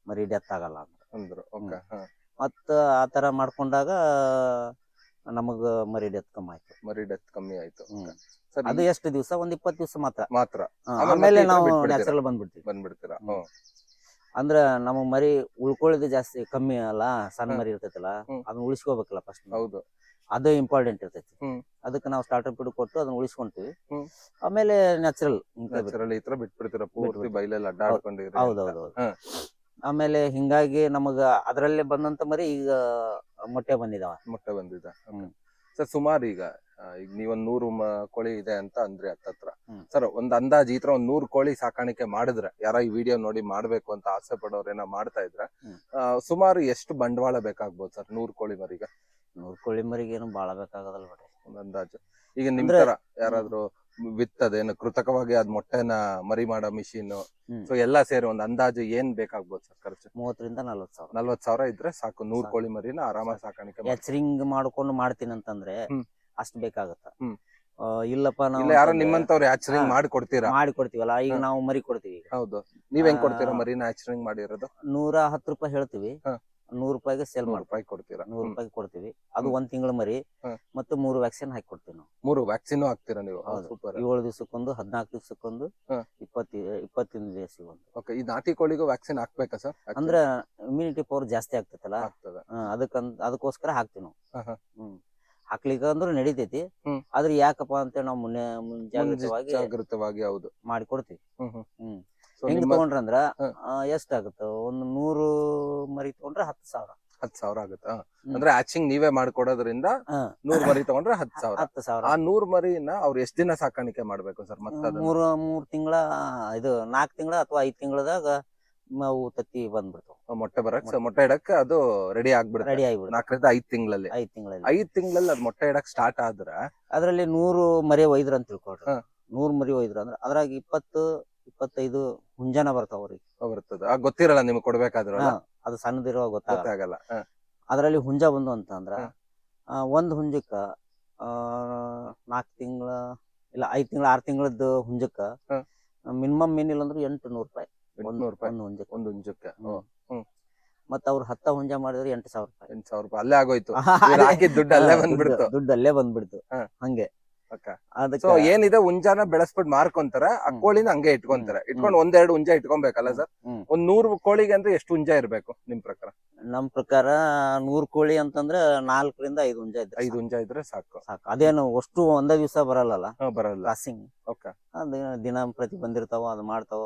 ಮರಿ ಡೆತ್ ಆಗಲ್ಲ ಅಂದ್ರು. ಮತ್ತ ಆತರ ತರ ಮಾಡ್ಕೊಂಡಾಗ ನಮಗ ಮರಿ ಡೆತ್ ಕಮ್ಮಿ ಆಯ್ತು ಮರಿ ಡೆತ್ ಕಮ್ಮಿ ಆಯ್ತು ಹ್ಮ್. ಸರ್ ಅದು ಎಷ್ಟು ದಿವಸ ಒಂದ್ ಇಪ್ಪತ್ತು ದಿವಸ ಮಾತ್ರ ಮಾತ್ರ ಹಾ, ಆಮೇಲೆ ಆಮೇಲೆ ಮತ್ತೆ ನಾವು ಬಿಟ್ಬಿಡ್ತೀರಾ? ನ್ಯಾಚುರಲ್ ಬಂದ್ಬಿಡ್ತೀವಿ ಬಂದ್ಬಿಡ್ತೀರ ಹ್ಮ್. ಹ್ಮ್ ಅಂದ್ರ ನಮ್ಮ ಮರಿ ಉಳ್ಕೊಳ್ಳೋದು ಜಾಸ್ತಿ ಕಮ್ಮಿ ಅಲ್ಲ ಸಣ್ಣ. ಮರಿ ಇರ್ತೈತಲ್ಲ ಹ್ಮ್. ಅದನ್ನ ಉಳಿಸ್ಕೋಬೇಕಲ್ಲ ಫಸ್ಟ್ ಹೌದು ಅದು ಇಂಪಾರ್ಟೆಂಟ್ ಇರ್ತೈತಿ ಹ್ಮ್. ಅದಕ್ಕೆ ನಾವು ಸ್ಟಾರ್ಟರ್ ಪಿಡ್ ಕೊಟ್ಟು ಅದನ್ನ ಉಳಿಸ್ಕೊಂತೀವಿ ಹ್ಮ್. ಆಮೇಲೆ ನ್ಯಾಚುರಲ್ ನ್ಯಾಚುರಲ್ ಈ ತರ ಬಿಟ್ಬಿಡ್ತೀರಾ ಪೂರ್ತಿ ಬಿಟ್ಬಿಡ್ತೀವಿ. ಬೈಲೆಲ್ಲ ಅಡ್ಡಾಡ್ಕೊಂಡಿರಿ ಹಾ. ಆಮೇಲೆ ಹಿಂಗಾಗಿ ನಮಗ ಅದರಲ್ಲೇ ಬಂದಂತ ಮರಿ ಈಗ ಮೊಟ್ಟೆ ಬಂದಿದಾವ. ಮೊಟ್ಟೆ ಬಂದಿದೆ. ಹ್ಮ್. ಸರ್ ಸುಮಾರು ಈಗ ಆ, ಈಗ ನೀವೊಂದ್ ನೂರು ಮ- ಕೋಳಿ ಇದೆ ಅಂತ ಅಂದ್ರೆ ಹತ್ತತ್ರ ಹ್ಮ್. ಸರ್ ಒಂದ್ ಅಂದಾಜ್ ಈ ತರ ಒಂದ್ ನೂರು ಕೋಳಿ ಸಾಕಾಣಿಕೆ ಮಾಡಿದ್ರೆ ಯಾರ ಈ ವಿಡಿಯೋ ನೋಡಿ ಮಾಡ್ಬೇಕು ಅಂತ ಆಸೆ ಪಡೋರ್ ಏನೋ ಮಾಡ್ತಾ ಇದ್ರ ಹ್ಮ್. ಆ, ಸುಮಾರು ಎಷ್ಟು ಬಂಡವಾಳ ಬೇಕಾಗ್ಬೋದು ಸರ್ ನೂರು ಕೋಳಿ ಮರಿಗೆ? ನೂರ್ ಕೋಳಿ ಮರಿಗೆ ಏನು ಬಾಳ ಬೇಕಾಗದಲ್ಲ ಬಿಡ್ರಿ. ಒಂದ್ ಅಂದಾಜು. ಈಗ ನಿಮ್ ಅಂದ್ರೆ- ತರ ಯಾರಾದ್ರೂ ವಿತ್ತದೇನು ಕೃತಕವಾಗಿ ಅದ್ ಮೊಟ್ಟೆನ ಮರಿ ಮಾಡೋ ಮಿಷಿನ್ ಹ್ಮ್. ಸೊ ಎಲ್ಲಾ ಸೇರಿ ಒಂದ್ ಅಂದಾಜು ಏನ್ ಬೇಕಾಗ್ಬೋದು ಸರ್ ಖರ್ಚು ಮೂವತ್ತರಿಂದ ನಲ್ವತ್ ಸಾವಿರ ನಲ್ವತ್ ಸಾವಿರ ಇದ್ರೆ ಸಾಕು ನೂರ್. ಕೋಳಿ ಮರಿನ ಆರಾಮಾಗಿ ಸಾಕಾಣಿಕೆ ಮಾಡ್ಬೋದು. ಮಾಡ್ಕೊಂಡು ಮಾಡ್ತೀನಿ ಅಂತಂದ್ರೆ ಹ್ಮ್. ಅಷ್ಟ್ ಬೇಕಾಗತ್ತ ಹ್ಮ್. ಆ, ಇಲ್ಲಪ್ಪ ನಾವು ಇಲ್ಲ ಯಾರೋ ಅಂತಂದ್ರೆ ನಿಮ್ಮಂತವ್ರು ಹ್ಯಾಚರಿಂಗ್ ಹಾ. ಮಾಡಿ ಕೊಡ್ತೀರಾ ಮಾಡಿ ಕೊಡ್ತೀವಲ್ಲ ಈಗ ಹಾ. ನಾವು ಮರಿ ಕೊಡ್ತೀವಿ ಈಗ ಹೌದು ನೀವ್ ಹೆಂಗ್ ಕೊಡ್ತೀರಾ ಮರಿನ ಹ್ಯಾಚರಿಂಗ್ ಮಾಡಿರೋದು ನೂರ ಹತ್ತು ರೂಪಾಯಿ ಹೇಳ್ತೀವಿ ಹಾ. ನೂರ್ ರೂಪಾಯಿಗೆ ಸೇಲ್ ನೂರು ಮಾಡ್ತೀವಿ ರೂಪಾಯಿ ಕೊಡ್ತೀರಾ. ನೂರು. ರೂಪಾಯಿ ಕೊಡ್ತೀವಿ. ಅದು. ಒಂದ್ ತಿಂಗಳ ಮರಿ ಹ್ಮ್. ಮತ್ತು ಮೂರು ವ್ಯಾಕ್ಸಿನ್ ಹಾಕಿ ಕೊಡ್ತೀವಿ ನಾವು. ಮೂರು ವ್ಯಾಕ್ಸಿನ್ ಹಾಕ್ತೀರಾ ನೀವು? ಹೌದು. ಸೂಪರ್ ಏಳು ದಿವಸಕ್ಕೊಂದು ಹದಿನಾಲ್ಕು ದಿವಸಕ್ಕೊಂದು ಹಾ. ಇಪ್ಪತ್ತಿ ಇಪ್ಪತ್ತೊಂದು ದಿವಸಕ್ಕೊಂದು. ಓಕೆ ಈ ನಾಟಿ ಕೋಳಿಗೂ ವ್ಯಾಕ್ಸಿನ್ ಹಾಕ್ಬೇಕಾ ಸರ್ ಅಂದ್ರೆ ಇಮ್ಯುನಿಟಿ ಪವರ್ ಜಾಸ್ತಿ ಆಗ್ತೈತಲ್ಲ? ಆಗ್ತದೆ. ಅದಕ್ಕಂತ ಅದಕ್ಕೋಸ್ಕರ ಹಾಕ್ತೀವಿ ನಾವು. ಹಾ, ಹಾ. ಹ್ಮ್. ಹಾಕ್ಲಿಕ್ಕೆ ಅಂದ್ರೆ ನಡೀತೈತಿ. ಹ್ಮ್. ಆದ್ರೆ ಯಾಕಪ್ಪ ಅಂತ ನಾವು ಮುನ್ನೆ ಮುಂಜಾಗ್ರತವಾಗಿ ಜಾಗೃತವಾಗಿ ಹೌದು. ಮಾಡಿ ಕೊಡ್ತೀವಿ ಹ್ಮ್ ಹ್ಮ್. ಹ್ಮ್. ಸೊ ಹೆಂಗ್ ತಗೊಂಡ್ರಂದ್ರ. ಎಷ್ಟಾಗುತ್ತ ಒಂದು ನೂರು ಮರಿ ತಗೊಂಡ್ರೆ ಹತ್ತು ಸಾವಿರ. ಹತ್ತು ಸಾವಿರ ಆಗುತ್ತೆ. ಅಂದ್ರೆ ಹ್ಯಾಚಿಂಗ್ ನೀವೇ ಮಾಡ್ಕೊಡೋದ್ರಿಂದ. ನೂರ್ ಮರಿ ತಗೊಂಡ್ರೆ ಹತ್ತು ಸಾವಿರ. ಹತ್ತು ಸಾವಿರ. ಆ ನೂರ್ ಮರಿನ ಅವ್ರು ಎಷ್ಟ್ ದಿನ ಸಾಕಾಣಿಕೆ ಮಾಡ್ಬೇಕು ಸರ್ ಮತ್ತೆ ಮೂರ್ ಮೂರು ತಿಂಗಳ ಇದು ನಾಲ್ಕು ತಿಂಗಳ ಅಥವಾ ಐದ್ ತಿಂಗಳದಾಗ ನಾವು ತತ್ತಿ ಬಂದ್ಬಿಡ್ತಾವ. ಮೊಟ್ಟೆ ಬರಕ್ ಮೊಟ್ಟೆ. ಇಡಕ್ ಅದು ರೆಡಿ ಆಗ್ಬಿಡುತ್ತೆ. ರೆಡಿ ಆಗಿಬಿಡ್ತಾವ ನಾಲ್ಕರಿಂದ ಐದ್ ತಿಂಗಳಲ್ಲಿ. ಐದ್ ತಿಂಗಳಲ್ಲಿ. ಐದ್ ತಿಂಗಳಲ್ಲಿ ಅದ್ ಮೊಟ್ಟೆ ಇಡಕ್ ಸ್ಟಾರ್ಟ್ ಆದ್ರೆ ಅದ್ರಲ್ಲಿ ನೂರು ಮರಿ ಒಯ್ದ್ರ ಅಂತ ತಿಳ್ಕೊಳ್ರಿ. ನೂರ್ ಮರಿ ಒಯ್ದ್ರ ಅಂದ್ರ ಅದ್ರಾಗ ಇಪ್ಪತ್ತು ಇಪ್ಪತ್ತೈದು ಮುಂಜಾನೆ ಬರ್ತಾವ ಅವ್ರಿಗೆ. ಬರ್ತದೆ. ಆ ಗೊತ್ತಿರಲ್ಲ ನಿಮ್ಗೆ ಕೊಡ್ಬೇಕಾದ್ರೆ ಅದು ಸಣ್ಣದಿರೋ ಗೊತ್ತಾಗಲ್ಲ. ಗೊತ್ತಾಗಲ್ಲ ಹಾ. ಅದರಲ್ಲಿ ಹುಂಜ ಬಂದು ಅಂತ ಅಂದ್ರ ಹಾ. ಆ, ಒಂದ್ ಹುಂಜಕ್ಕ ಆ ನಾಲ್ಕು ತಿಂಗಳ ಇಲ್ಲ ಐದ್ ತಿಂಗಳ ಆರ್ ತಿಂಗಳದ ಹುಂಜಕ್ಕ ಹಾ. ಮಿನಿಮಮ್ ಏನಿಲ್ಲ ಅಂದ್ರೆ ಎಂಟು ನೂರು ರೂಪಾಯಿ. ಒಂದ್ ಎಂಟ್ನೂರು ರೂಪಾಯಿ. ಒಂದ್ ಹುಂಜಕ್ಕ. ಒಂದು ಹುಂಜಕ್ಕೆ. ಹ್ಮ್. ಮತ್ತ ಅವ್ರು ಹತ್ತ ಹುಂಜ ಮಾಡಿದ್ರೆ ಎಂಟು ಸಾವಿರ ರೂಪಾಯಿ. ಎಂಟ್ ಸಾವಿರ ರೂಪಾಯಿ. ಅಲ್ಲೇ ಆಗೋಯ್ತು. ಇವ್ರು ಹಾಕಿದ್ ದುಡ್ಡು ಅಲ್ಲೇ ಬಂದ್ಬಿಡ್ತು. ದುಡ್ಡು- ಅಲ್ಲೇ ಬಂದ್ಬಿಡ್ತು. ಹಾ. ಹಂಗೆ. ಸೊ ಏನಿದೆ ಹುಂಜಾನ ಬೆಳೆಸ್ಬಿಟ್ಟು ಮಾರ್ಕೊಂತಾರ ಆ. ಕೋಳಿನ ಹಂಗೆ ಇಟ್ಕೊಂತಾರೆ. ಇಟ್ಕೊಂಡು ಒಂದೆರಡು ಹುಂಜ ಇಟ್ಕೊಬೇಕಲ್ಲ ಸರ್. ಒಂದ್ ನೂರು ಕೋಳಿಗೆ ಅಂದ್ರೆ ಎಷ್ಟು ಹುಂಜ ಇರ್ಬೇಕು ನಿಮ್ ಪ್ರಕಾರ? ನಮ್ ಪ್ರಕಾರ ನೂರ್ ಕೋಳಿ ಅಂತಂದ್ರೆ ನಾಲ್ಕರಿಂದ ಐದು ಹುಂಜ ಇದ್ರೆ ಐದು ಹುಂಜ ಇದ್ರೆ ಸಾಕು. ಸಾಕು. ಅದೇನು ಅಷ್ಟು ಒಂದೇ ದಿವಸ ಬರಲ್ಲ ಬರಲ್ಲ. Crossing okay. ದಿನ ಪ್ರತಿ ಬಂದಿರ್ತಾವ ಅದು ಮಾಡ್ತಾವ?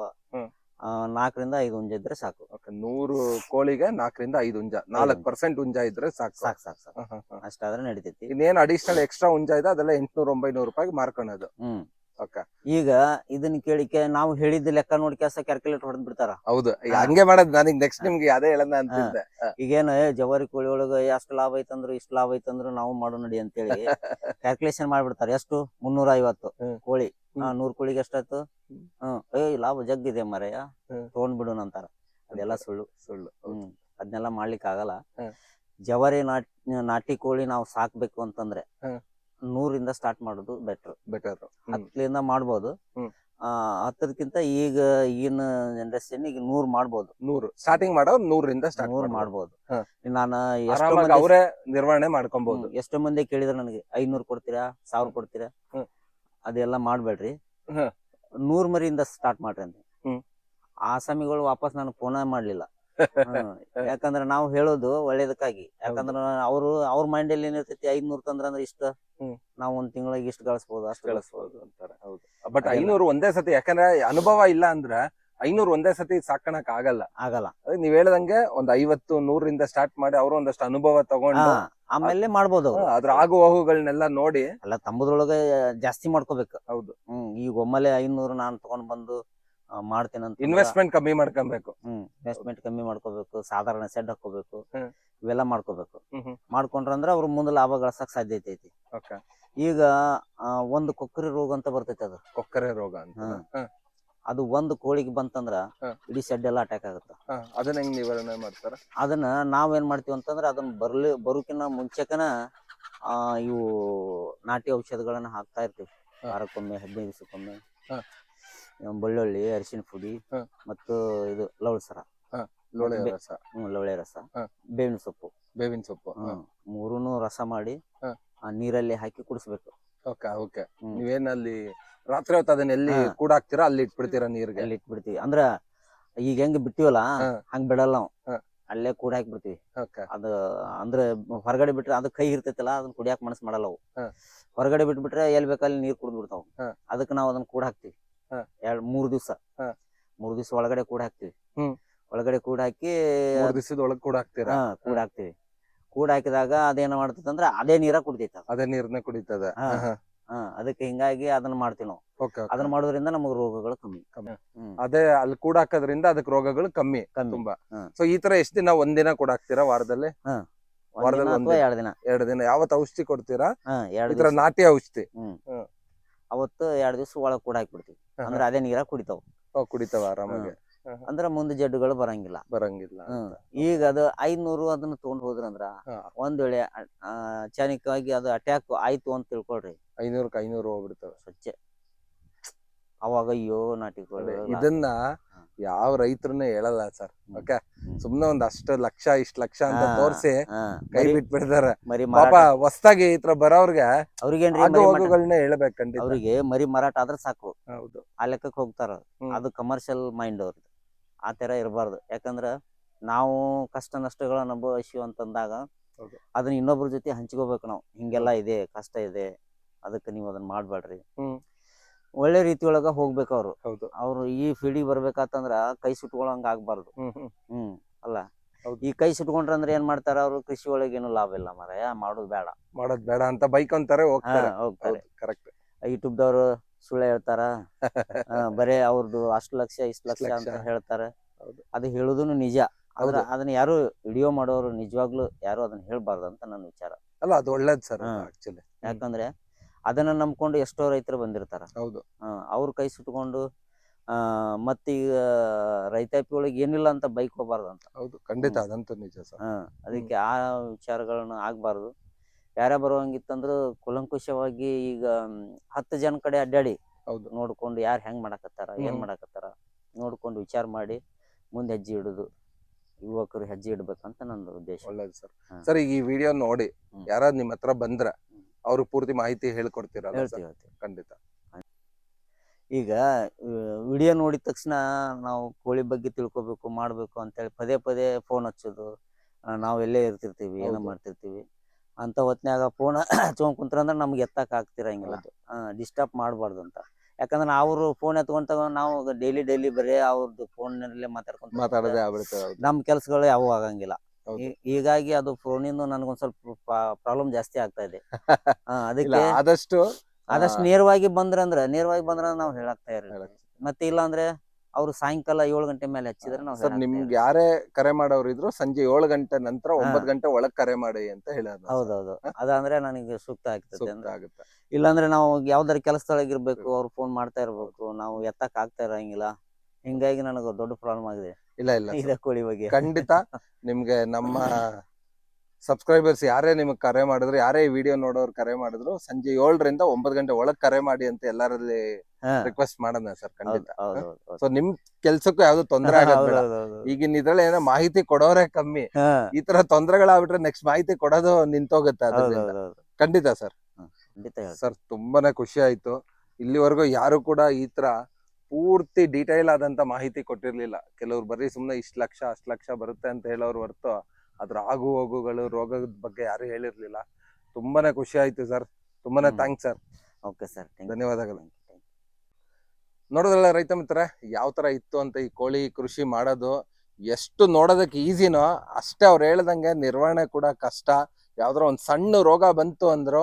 ನಾಲ್ಕರಿಂದ ಐದು ಹುಂಜ ಇದ್ರೆ ಸಾಕು. ಓಕೆ ನೂರು ಕೋಳಿಗೆ ನಾಲ್ಕರಿಂದ ಐದು ಹುಂಜ ನಾಲ್ಕು. ಪರ್ಸೆಂಟ್ ಹುಂಜ ಇದ್ರೆ ಸಾಕು. ಸಾಕು ಸಾಕು ಸಾಕು. ಅಷ್ಟಾದ್ರೆ ನಡಿತೈತಿ. ಇನ್ನೇನ್ ಅಡಿಷನಲ್ ಎಕ್ಸ್ಟ್ರಾ ಹುಂಜ ಇದೆ ಅದೆಲ್ಲ ಎಂಟ್ನೂರ ಒಂಬೈನೂರು ರೂಪಾಯಿಗೆ ಮಾರ್ಕೊಳೋದು. ಹ್ಮ್. ಈಗ ಇದನ್ನ ಕೇಳಿಕೆ ನಾವು ಹೇಳಿದ ಲೆಕ್ಕ ನೋಡಿ ಕೆಲಸ ಕ್ಯಾಲ್ಕುಲೇಟ್ ಹೊಡೆದ್ ಬಿಡ್ತಾರ. ಹೌದು. ಹಂಗೆ ಮಾಡೋದ್ ನನಗೆ ನೆಕ್ಸ್ಟ್ ನಿಮ್ಗೆ ಅದೇ ಹೇಳ ಅಂತಿದ್ದೆ ಈಗೇನ ಜವಾರಿ ಕೋಳಿ ಒಳಗ ಎಷ್ಟು ಲಾಭ ಐತಂದ್ರು ಇಷ್ಟು ಲಾಭ ಐತಂದ್ರು ನಾವು ಮಾಡೋ ನಡಿ ಅಂತೇಳಿ ಕ್ಯಾಲ್ಕುಲೇಷನ್ ಮಾಡ್ಬಿಡ್ತಾರ. ಎಷ್ಟು? ಮುನ್ನೂರ ಐವತ್ತು. ಕೋಳಿ. ನೂರ್ ಕೋಳಿಗೆ ಎಷ್ಟಾಯ್ತು? ಹ್ಮ್. ಏ ಲಾಭ ಜಗ್ಗಿದೆ ಮರೆಯ. ತಗೊಂಡ್ ತಗೊಂಡ್ಬಿಡು ಅಂತಾರ. ಅದೆಲ್ಲ ಸುಳ್ಳು. ಸುಳ್ಳು. ಹ್ಮ್. ಅದನ್ನೆಲ್ಲ ಮಾಡ್ಲಿಕ್ಕೆ ಆಗಲ್ಲ. ಜವಾರಿ ನಾಟಿ ನಾಟಿ ಕೋಳಿ ನಾವು ಸಾಕ್ಬೇಕು ಅಂತಂದ್ರೆ. ನೂರಿಂದ ಸ್ಟಾರ್ಟ್ ಮಾಡೋದು ಬೆಟರ್ ಬೆಟರ್ ಹತ್ತಲಿಂದ ಮಾಡ್ಬೋದು. ಹತ್ತದಕ್ಕಿಂತ ಈಗ ಈಗಿನ ಜನರೇಷನ್ ಈಗ ನೂರ್ ಮಾಡ್ಬೋದು. ನೂರು. ಸ್ಟಾರ್ಟಿಂಗ್ ಮಾಡೋದು ನೂರಿಂದ ಸ್ಟಾರ್ಟ್ ನೂರ್ ಮಾಡ್ಬೋದು. ನಾನು ಎಷ್ಟೋ ಮಂದಿ ಅವರೇ ನಿರ್ವಹಣೆ ಮಾಡ್ಕೊಬಹುದು ಎಷ್ಟೋ ಮಂದಿ ಕೇಳಿದ್ರೆ ನನಗೆ ಐನೂರು ಕೊಡ್ತೀರಾ ಸಾವಿರ ಕೊಡ್ತೀರಾ. ಅದೆಲ್ಲ ಮಾಡ್ಬೇಡ್ರಿ. ನೂರ್ ಮರಿಯಿಂದ ಸ್ಟಾರ್ಟ್ ಮಾಡ್ರಿ ಅಂತ. ಆ ಆಸಾಮಿಗಳು ವಾಪಸ್ ನಾನು ಫೋನ ಮಾಡ್ಲಿಲ್ಲ. ಯಾಕಂದ್ರೆ ನಾವು ಹೇಳೋದು ಒಳ್ಳೇದಕ್ಕಾಗಿ. ಯಾಕಂದ್ರೆ ಅವರು ಅವ್ರ ಮೈಂಡ್ ಅಲ್ಲಿ ಏನಿರ್ತೈತಿ ಐದ್ನೂರ್ ತಂದ್ರ ಅಂದ್ರೆ ಇಷ್ಟ. ನಾವ್ ಒಂದ್ ತಿಂಗಳಿಗೆ ಇಷ್ಟು ಗಳಿಸ್ಬೋದು ಅಷ್ಟು ಗಳಿಸ್ಬೋದು ಗಳಿಸ್ಬೋದು. ಅಂತಾರೆ ಹೌದು. ಬಟ್. ಐನೂರು ಒಂದೇ ಸತಿ ಯಾಕಂದ್ರೆ ಅನುಭವ ಇಲ್ಲ ಅಂದ್ರೆ ಐನೂರು ಒಂದೇ ಸತಿ ಸಾಕಣಕ್ ಆಗಲ್ಲ. ಆಗಲ್ಲ. ಅದೇ ನೀವ್ ಹೇಳ್ದಂಗೆ ಒಂದ್ ಐವತ್ತು ನೂರಿಂದ ಸ್ಟಾರ್ಟ್ ಮಾಡಿ ಅವರು ಒಂದಷ್ಟು ಅನುಭವ ತಗೊಂಡು ಆಮೇಲೆ ಮಾಡ್ಬೋದು ಅದ್ರ ಆಗು ಹೋಗುಗಳನ್ನೆಲ್ಲ ನೋಡಿ ಅಲ್ಲ ತಂಬುದ್ರೊಳಗೆ ಜಾಸ್ತಿ ಮಾಡ್ಕೋಬೇಕು. ಹೌದು. ಹ್ಮ್ ಈಗ ಒಮ್ಮೆಲೆ ಐನೂರು ನಾನ್ ತಗೊಂಡ್ ಬಂದು ಮಾಡ್ತೇನಂತ ಇನ್ವೆಸ್ಟ್ಮೆಂಟ್ ಕಮ್ಮಿ ಮಾಡ್ಕೊಬೇಕು. ಹ್ಮ್ ಇನ್ವೆಸ್ಟ್ಮೆಂಟ್ ಕಮ್ಮಿ ಮಾಡ್ಕೋಬೇಕು ಸಾಧಾರಣ ಸೆಡ್ ಹಾಕೋಬೇಕು ಹ್ಮ್. ಇವೆಲ್ಲ ಮಾಡ್ಕೋಬೇಕು. ಹ್ಮ್ ಹ್ಮ್. ಮಾಡ್ಕೊಂಡ್ರ ಅಂದ್ರೆ ಅವ್ರ ಮುಂದೆ ಲಾಭ ಗಳಿಸಕ್ ಸಾಧ್ಯತೆ ಐತಿ ಓಕೆ. ಈಗ ಆ, ಒಂದು ಕೊಕ್ಕರಿ ರೋಗ ಅಂತ ಬರ್ತೈತಿ ಅದು. ಕೊಕ್ಕರೆ ರೋಗ ಅಂತ. ಹಾ, ಅದು ಒಂದು ಕೋಳಿಗೆ ಬಂತಂದ್ರ ಹಾ. ಇಡೀ ಶೆಡ್ ಎಲ್ಲ ಅಟ್ಯಾಕ್ ಆಗುತ್ತೆ. ಹಾ, ಅದನ್ನ ಹೆಂಗ್ ನಿವಾರಣೆ ಮಾಡ್ತಾರ? ಅದನ್ನ ನಾವೇನ್ ಏನ್ ಮಾಡ್ತೀವಿ ಅಂತಂದ್ರ ಅದನ್ನ ಬರ್ಲಿ ಬರೋಕಿನ ಮುಂಚೆಕನ ಆ ಇವು ನಾಟಿ ಔಷಧಗಳನ್ನ ಹಾಕ್ತಾ ಇರ್ತೀವಿ. ವಾರಕ್ಕೊಮ್ಮೆ ಹದಿನೈದು ದಿವಸಕ್ಕೊಮ್ಮೆ. ಹಾ. ಬೆಳ್ಳುಳ್ಳಿ ಅರಿಶಿನ ಪುಡಿ ಹಾ. ಮತ್ತು ಇದು ಲವಳ ಸರ. ಬೆ- ರಸ. ಹ್ಮ್ ಲವಳೆ ರಸ. ಹಾ. ಬೇವಿನ ಸೊಪ್ಪು. ಬೇವಿನ ಸೊಪ್ಪು ಹ್ಮ್ ಮೂರನ್ನು ರಸ ಮಾಡಿ ಹಾ. ಆ ನೀರಲ್ಲಿ ಹಾಕಿ ಕುಡಿಸ್ಬೇಕು. Okay okay. ಹ್ಮ್. ನೀವೇನಲ್ಲಿ ರಾತ್ರಿ ಹೊತ್ತು ಅದನ್ನ ಎಲ್ಲಿ ಕೂಡ ಹಾಕ್ತೀರಾ ಅಲ್ಲಿ ಇಟ್ಬಿಡ್ತೀರಾ ನೀರ್ಗೆ? ಅಲ್ಲಿ ಇಟ್ಬಿಡ್ತೀವಿ. ಅಂದ್ರ ಈಗ ಹೆಂಗ್ ಬಿಟ್ಟಿವಲ್ಲ ಹಂಗ ಹಂಗ್ ಬಿಡಲ್ಲ ನಾವು. ಹಾ. ಅಲ್ಲೇ ಕೂಡ ಹಾಕ್ಬಿಡ್ತೀವಿ ಓಕೆ. ಅದು ಅಂದ್ರೆ ಹೊರಗಡೆ ಬಿಟ್ರೆ ಅದು ಕೈ ಇರ್ತೈತಲ್ಲ ಅದನ್ನ ಕುಡಿಯಾಕ ಮನಸ್ ಮಾಡಲ್ಲ ಅವು. ಹಾ. ಹೊರಗಡೆ ಬಿಟ್ಬಿಟ್ರೆ ಎಲ್ಲಿ ಬೇಕಲ್ಲಿ ನೀರ್ ಕುಡಿದ್ ಬಿಡ್ತಾವ. ಹಾ. ಅದಕ್ಕೆ ನಾವು ಅದನ್ನ ಕೂಡ ಹಾಕ್ತಿವಿ. ಎರಡ್ ಮೂರ್ ದಿವ್ಸ. ಮೂರ್ ದಿವ್ಸ ಒಳಗಡೆ ಕೂಡ ಹಾಕ್ತಿವಿ. ಒಳಗಡೆ ಕೂಡ ಹಾಕಿ ದಿವಸದ ಒಳಗ್ ಕೂಡ ಹಾಕ್ತೀರಾ? ಕೂಡ ಹಾಕ್ತಿವಿ. ಕೂಡ ಹಾಕಿದಾಗ ಅದೇನ ಮಾಡ್ತದಂದ್ರ ಅಂದ್ರೆ ಅದೇ ನೀರ ಕುಡಿತೈತ ಅದೇ. ನೀರ್ನ ಕುಡಿತದ. ಹಾ. ಅದಕ್ಕೆ ಹಿಂಗಾಗಿ ಅದನ್ನ ಮಾಡ್ತೀವಿ ನಾವು. ಓಕೆ ಅದನ್ನ ಮಾಡೋದ್ರಿಂದ ನಮಗ್ ರೋಗಗಳು ಕಮ್ಮಿ. ಅದೇ ಅಲ್ಲಿ ಕೂಡ ಹಾಕೋದ್ರಿಂದ ಅದಕ್ಕೆ ರೋಗಗಳು ಕಮ್ಮಿ ತುಂಬಾ. ಸೊ ಈ ತರ ಎಷ್ಟ್ ದಿನ ಒಂದಿನ ಕೂಡ ಹಾಕ್ತೀರಾ ವಾರದಲ್ಲಿ? ವಾರದಲ್ಲಿ. ಎರಡ್ ದಿನ. ಎರಡು ದಿನ. ಯಾವತ್ ಔಷಧಿ ಕೊಡ್ತೀರಾ? ನಾಟಿ ಔಷಧಿ. ಅವತ್ತು ಎರಡ್ ದಿವ್ಸ ಒಳಗ್ ಕೂಡ ಹಾಕ್ಬಿಡ್ತೀವಿ. ಅಂದ್ರೆ ಅದೇ ನೀರ ಕುಡಿತಾವ. ಕುಡಿತಾವ ಆರಾಮಾಗಿ. ಅಂದ್ರ ಮುಂದೆ ಜಡ್ಡುಗಳು ಬರಂಗಿಲ್ಲ. ಬರಂಗಿಲ್ಲ ಹ್ಮ್. ಈಗ ಅದು ಐದ್ನೂರು ಅದನ್ನ ತಗೊಂಡ್ ಹೋದ್ರಂದ್ರ ಹಾ. ಒಂದ್ ವೇಳೆ ಆ, ಅಚಾನಕವಾಗಿ ಅದು ಅಟ್ಯಾಕ್ ಆಯ್ತು ಅಂತ ತಿಳ್ಕೊಳ್ರಿ. ಐನೂರಕ್ಕೆ ಐನೂರು ಹೋಗ್ಬಿಡ್ತವೆ. ಸ್ವಚ್ಛ ಅವಾಗ ಅಯ್ಯೋ ನಾಟಿ ಇದನ್ನ ಯಾವ ರೈತರನ್ನ ಹೇಳಲ್ಲ ಸರ್. ಓಕೆ. ಸುಮ್ನೆ ಒಂದ್ ಅಷ್ಟು ಲಕ್ಷ ಇಷ್ಟ ಲಕ್ಷ ಅಂತ ತೋರಿಸಿ ಕೈ ಮರಿ- ಬಿಟ್ಬಿಡ್ತಾರೆ. ಪಾಪ ಹೊಸ್ದಾಗಿ ಈ ತರ ಬರೋರ್ಗೆ ಅವ್ರಿಗೆ ಹೋಗುಗಳನ್ನ ಹೇಳ್ಬೇಕು ಖಂಡಿತ. ಅವ್ರಿಗೆ ಮರಿ ಮಾರಾಟ ಆದ್ರೆ ಸಾಕು. ಹೌದು. ಆ ಲೆಕ್ಕಕ್ಕೆ ಹೋಗ್ತಾರ. ಅದು ಕಮರ್ಷಿಯಲ್ ಮೈಂಡ್ ಅವ್ರದ್ದು ಆ ತರ ಇರಬಾರ್ದು. ಯಾಕಂದ್ರ ನಾವು ಕಷ್ಟ ನಷ್ಟಗಳನ್ನ ಅನುಭವಿಸಿವಿ ಅಂತಂದಾಗ. ಅದನ್ನ ಇನ್ನೊಬ್ರ ಜೊತೆ ಹಂಚ್ಕೋಬೇಕು ನಾವು. ಹಿಂಗೆಲ್ಲ ಇದೆ ಕಷ್ಟ ಇದೆ. ಅದಕ್ಕೆ ನೀವು ಅದನ್ನ ಮಾಡ್ಬೇಡ್ರಿ. ಒಳ್ಳೆ ರೀತಿ ಒಳಗ ಹೋಗ್ಬೇಕು ಅವ್ರು. ಹೌದು. ಅವ್ರು ಈ ಫೀಲ್ಡಿಗೆ ಬರ್ಬೇಕಂತಂದ್ರ ಕೈ ಸುಟ್ಕೊಳಂಗ ಆಗ್ಬಾರ್ದು. ಹ್ಮ್ ಹ್ಮ್. ಹ್ಮ್ ಅಲ್ಲ. ಹೌದು. ಈ ಕೈ ಸುಟ್ಕೊಂಡ್ರ ಅಂದ್ರೆ ಏನ್ ಮಾಡ್ತಾರ ಅವ್ರು? ಕೃಷಿ ಒಳಗೆ ಏನು ಲಾಭ ಇಲ್ಲ ಮಾರಾಯ. ಮಾಡೋದು ಬೇಡ. ಮಾಡೋದ್ ಬೇಡ ಅಂತ ಬೈಕ್ ಅಂತಾರೆ ಹಾ, ಹೋಗ್ತಾರೆ. ಹೋಗ್ತಾರೆ ಕರೆಕ್ಟ್ ಯೂಟ್ಯೂಬ್ದವ್ರು ಸುಳ್ಳು ಹೇಳ್ತಾರ. ಬರೇ ಅವ್ರದ್ದು ಅಷ್ಟು ಲಕ್ಷ ಇಷ್ಟು ಲಕ್ಷ ಲಕ್ಷ. ಅಂತ ಹೇಳ್ತಾರೆ. ಹೌದು. ಅದು ಹೇಳುದುನು ನಿಜ. ಆದ್ರ ಹೌದು. ಅದನ್ನ ಯಾರು ವಿಡಿಯೋ ಮಾಡೋರು ನಿಜವಾಗ್ಲೂ ಯಾರು ಅದನ್ನ ಹೇಳ್ಬಾರ್ದು ಅಂತ ನನ್ನ ವಿಚಾರ. ಅಲ್ಲ ಅದು ಒಳ್ಳೇದ್ ಸರ್ ಹಾ. ಆಕ್ಚುಲಿ ಯಾಕಂದ್ರೆ ಅದನ್ನ ನಂಬ್ಕೊಂಡು ಎಷ್ಟೋ ರೈತರು ಬಂದಿರ್ತಾರ. ಹೌದು. ಅವ್ರ ಕೈ ಸುಟ್ಕೊಂಡು ಆ ಮತ್ತೀಗ ರೈತಾಪಿ ಒಳಗೆ ಏನಿಲ್ಲ ಅಂತ ಬೈಕ್ ಹೋಗ್ಬಾರ್ದು ಅಂತ. ಹೌದು ಖಂಡಿತ. ಅದಂತೂ ನಿಜ ಸರ್. ಹಾ ಅದಕ್ಕೆ ಆ ವಿಚಾರಗಳನ್ನ ಆಗ್ಬಾರ್ದು. ಯಾರೇ ಬರುವಂಗಿತ್ತಂದ್ರ ಕುಲಂಕುಷವಾಗಿ ಈಗ ಹತ್ತು ಜನ ಕಡೆ ಅಡ್ಡಾಡಿ ಹೌದು. ನೋಡ್ಕೊಂಡು ಯಾರು ಹೆಂಗ್ ಮಾಡಾಕತ್ತಾರ ಏನ್ ಮಾಡಾಕತ್ತಾರ ನೋಡ್ಕೊಂಡು ವಿಚಾರ ಮಾಡಿ ಮುಂದೆ ಹೆಜ್ಜೆ ಇಡುದು ಯುವಕರು ಹೆಜ್ಜೆ ಇಡ್ಬೇಕಂತ ನನ್ನ ಉದ್ದೇಶ. ಒಳ್ಳೇದು ಸರ್. ಸರ್ ಈಗ ಈ ವಿಡಿಯೋ ನೋಡಿ ಯಾರಾದ್ರು ಯಾರಾದ್ ನಿಮ್ ಹತ್ರ ಬಂದ್ರೆ ಹ್ಮ್. ಅವ್ರು ಪೂರ್ತಿ ಮಾಹಿತಿ ಹೇಳ್ಕೊಡ್ತೀರಲ್ಲ ಸರ್. ಹೇಳ್ತೀವಿ ಹೇಳ್ತೀವಿ. ಖಂಡಿತ. ಈಗ ವಿಡಿಯೋ ನೋಡಿದ ತಕ್ಷಣ ನಾವು ಕೋಳಿ ಬಗ್ಗೆ ತಿಳ್ಕೊಬೇಕು ಮಾಡ್ಬೇಕು ಅಂತೇಳಿ ಪದೇ ಪದೇ ಫೋನ್ ಹಚ್ಚೋದು. ಆ, ನಾವ್ ಎಲ್ಲೇ ಇರ್ತಿರ್ತೀವಿ ಏನೋ ಹೌದು. ಮಾಡ್ತಿರ್ತೀವಿ. ಅಂತ ಹೊತ್ನ್ಯಾಗ ಫೋನ್ ಹಚ್ಕೊಂಡ್ ಕುಂತ್ರಂದ್ರೆ ನಮ್ಗೆ ಎತ್ತಕ್ ಆಗ್ತಿರಂಗಿಲ್ಲ. ಹೌದು. ಡಿಸ್ಟರ್ಬ್ ಮಾಡಬಾರ್ದು ಅಂತ. ಯಾಕಂದ್ರೆ ಅವ್ರು ಫೋನ್ ಎತ್ಕೊಂತ ನಾವು ಡೈಲಿ ಡೈಲಿ ಬರೀ ಅವ್ರದ್ದು ಫೋನ್ನಲ್ಲೇ ಮಾತಾಡ್ಕೊಂತ ಮಾತಾಡೋದೇ ಆಗ್ಬಿಡ್ತದೆ ಹೌದು. ನಮ್ ಕೆಲ್ಸಗಳು ಯಾವೂ ಆಗಂಗಿಲ್ಲ. ಹೌದು. ಹೀ- ಹೀಗಾಗಿ ಅದು ಫೋನಿಂದ ನನ್ಗೊಂದ್ ಸ್ವಲ್ಪ ಪ್ರಾಬ್ಲಮ್ ಜಾಸ್ತಿ ಆಗ್ತಾ ಇದೆ. ಇಲ್ಲ ಅದಕ್ಕೆ ಆದಷ್ಟು ಆದಷ್ಟು ನೇರವಾಗಿ ಬಂದ್ರಂದ್ರ ನೇರವಾಗಿ ಬಂದ್ರ ನಾವು ಹೇಳಕ್ ತಯಾರಿ ಹೇಳಕ್ ಮತ್ತೆ ಇಲ್ಲ ಅಂದ್ರೆ ಅವ್ರು ಸಾಯಂಕಾಲ ಏಳು ಗಂಟೆ ಮೇಲೆ ಹಚ್ಚಿದ್ರೆ ನಾವು ಸರ್ ನಿಮ್ಗೆ ಯಾರೇ ಕರೆ ಮಾಡೋರು ಇದ್ರು ಸಂಜೆ ಏಳು ಗಂಟೆ ನಂತರ ಒಂಬತ್ ಗಂಟೆ ಒಳಗ್ ಕರೆ ಮಾಡಿ ಅಂತ ಹೇಳೋದು. ಹೌದೌದು. ಅದಂದ್ರೆ ನನಗೆ ಸೂಕ್ತ ಆಗ್ತದೆ ಸೂಕ್ತ ಅಂದ್ರೆ. ಆಗುತ್ತೆ. ಇಲ್ಲಾಂದ್ರೆ ನಾವು ಯಾವ್ದಾರ ಕೆಲಸದೊಳಗೆ ಇರ್ಬೇಕು ಅವ್ರು ಫೋನ್ ಮಾಡ್ತಾ ಇರ್ಬೇಕು ನಾವು ಎತ್ತಕ್ ಆಗ್ತಾ ಇರಂಗಿಲ್ಲ. ಹಿಂಗಾಗಿ ನನಗೆ ದೊಡ್ಡ ಪ್ರಾಬ್ಲಮ್ ಆಗಿದೆ. ಇಲ್ಲ ಇಲ್ಲ. ಕೋಳಿ ಬಗ್ಗೆ. ಖಂಡಿತ ನಿಮ್ಗೆ ನಮ್ಮ ಸಬ್ಸ್ಕ್ರೈಬರ್ಸ್ ಯಾರೇ ನಿಮಗೆ ಕರೆ ಮಾಡಿದ್ರು ಯಾರೇ ವಿಡಿಯೋ ನೋಡೋರು ಕರೆ ಮಾಡಿದ್ರು ಸಂಜೆ ಏಳರಿಂದ ಒಂಬತ್ ಗಂಟೆ ಒಳಗ್ ಕರೆ ಮಾಡಿ ಅಂತ ಎಲ್ಲರಲ್ಲಿ ಹಾ, ರಿಕ್ವೆಸ್ಟ್ ಮಾಡೋಣ ಸರ್ ಖಂಡಿತ. ಹೌದು ಹೌದು ಸೊ ನಿಮ್ ಕೆಲ್ಸಕ್ಕೂ ಯಾವ್ದು ತೊಂದ್ರೆ ಆಗಲ್ಲ. ಈಗಿನ ಇದ್ರಲ್ಲಿ ಏನೋ ಮಾಹಿತಿ ಕೊಡೋರೇ ಕಮ್ಮಿ. ಹಾ, ಈ ತರ ತೊಂದರೆಗಳಾಗ್ಬಿಟ್ರೆ ನೆಕ್ಸ್ಟ್ ಮಾಹಿತಿ ಕೊಡೋದು ನಿಂತೋಗುತ್ತೆ ಅದರಿಂದ. ಖಂಡಿತ ಸರ್ ಖಂಡಿತ. ಸರ್ ತುಂಬಾನೇ ಖುಷಿ ಆಯ್ತು. ಇಲ್ಲಿವರೆಗೂ ಯಾರು ಕೂಡ ಈ ತರ ಪೂರ್ತಿ ಡೀಟೈಲ್ ಆದಂತ ಮಾಹಿತಿ ಕೊಟ್ಟಿರಲಿಲ್ಲ. ಕೆಲವ್ರು ಬರೀ ಸುಮ್ನೆ ಇಷ್ಟು ಲಕ್ಷ ಅಷ್ಟ್ ಲಕ್ಷ ಬರುತ್ತೆ ಅಂತ ಹೇಳೋರು ಹೊರತು ಅದ್ರ ಆಗು ಹೋಗುಗಳು ರೋಗದ ಬಗ್ಗೆ ಯಾರು ಹೇಳಿರ್ಲಿಲ್ಲ. ತುಂಬಾನೇ ಖುಷಿ ಆಯ್ತು ಸರ್. ತುಂಬಾನೇ ಥ್ಯಾಂಕ್ಸ್ ಸರ್. Okay sir. ಧನ್ಯವಾದಗಳು. ನೋಡೋದಲ್ಲ ರೈತ ಮಿತ್ರ ಯಾವ ತರ ಇತ್ತು ಅಂತ ಈ ಕೋಳಿ ಕೃಷಿ ಮಾಡೋದು? ಎಷ್ಟು ನೋಡೋದಕ್ಕೆ ಈಸಿನೋ ಅಷ್ಟೇ ಅವ್ರು ಹೇಳ್ದಂಗೆ ನಿರ್ವಹಣೆ ಕೂಡ ಕಷ್ಟ. ಯಾವ್ದಾರ ಒಂದು ಸಣ್ಣ ರೋಗ ಬಂತು ಅಂದ್ರು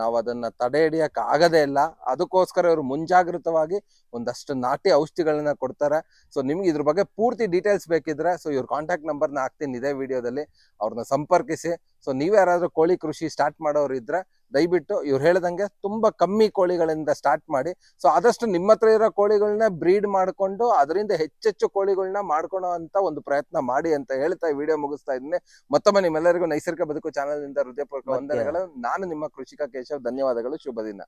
ನಾವು ಅದನ್ನ ತಡೆ ಹಿಡಿಯಕ್ ಆಗದೇ ಇಲ್ಲ. ಅದಕ್ಕೋಸ್ಕರ ಇವರು ಮುಂಜಾಗೃತವಾಗಿ ಒಂದಷ್ಟು ನಾಟಿ ಔಷಧಿಗಳನ್ನ ಕೊಡ್ತಾರೆ. ಸೊ ನಿಮ್ಗೆ ಇದ್ರ ಬಗ್ಗೆ ಪೂರ್ತಿ ಡೀಟೇಲ್ಸ್ ಬೇಕಿದ್ರೆ ಸೊ ಇವ್ರ ಕಾಂಟ್ಯಾಕ್ಟ್ ನಂಬರ್ನ ಹಾಕ್ತೀನಿ ಇದೇ ವಿಡಿಯೋದಲ್ಲಿ ಅವ್ರನ್ನ ಸಂಪರ್ಕಿಸಿ. ಸೊ ನೀವೇ ಯಾರಾದರೂ ಕೋಳಿ ಕೃಷಿ ಸ್ಟಾರ್ಟ್ ಮಾಡೋರು ಇದ್ರೆ ದಯವಿಟ್ಟು ಇವ್ರು ಹೇಳ್ದಂಗೆ ತುಂಬಾ ಕಮ್ಮಿ ಕೋಳಿಗಳಿಂದ ಸ್ಟಾರ್ಟ್ ಮಾಡಿ ಸೊ ಆದಷ್ಟು ನಿಮ್ಮ ಹತ್ರ ಇರೋ ಕೋಳಿಗಳನ್ನ ಬ್ರೀಡ್ ಮಾಡ್ಕೊಂಡು ಅದರಿಂದ ಹೆಚ್ಚೆಚ್ಚು ಕೋಳಿಗಳನ್ನ ಮಾಡ್ಕೊಳೋ ಅಂತ ಒಂದು ಪ್ರಯತ್ನ ಮಾಡಿ ಅಂತ ಹೇಳ್ತಾ ಈ ವಿಡಿಯೋ ಮುಗಿಸ್ತಾ ಇದ್ದೀನಿ ಮತ್ತೊಮ್ಮೆ ನಿಮ್ಮೆಲ್ಲರಿಗೂ ನೈಸರ್ಗಿಕ ಬದುಕು ಚಾನಲ್ನಿಂದ ಹೃದಯಪೂರ್ವಕ ವಂದನೆಗಳು. ನಾನು ನಿಮ್ಮ ಕೃಷಿಕ ಕೇಶವ್. ಧನ್ಯವಾದಗಳು. ಶುಭ ದಿನ.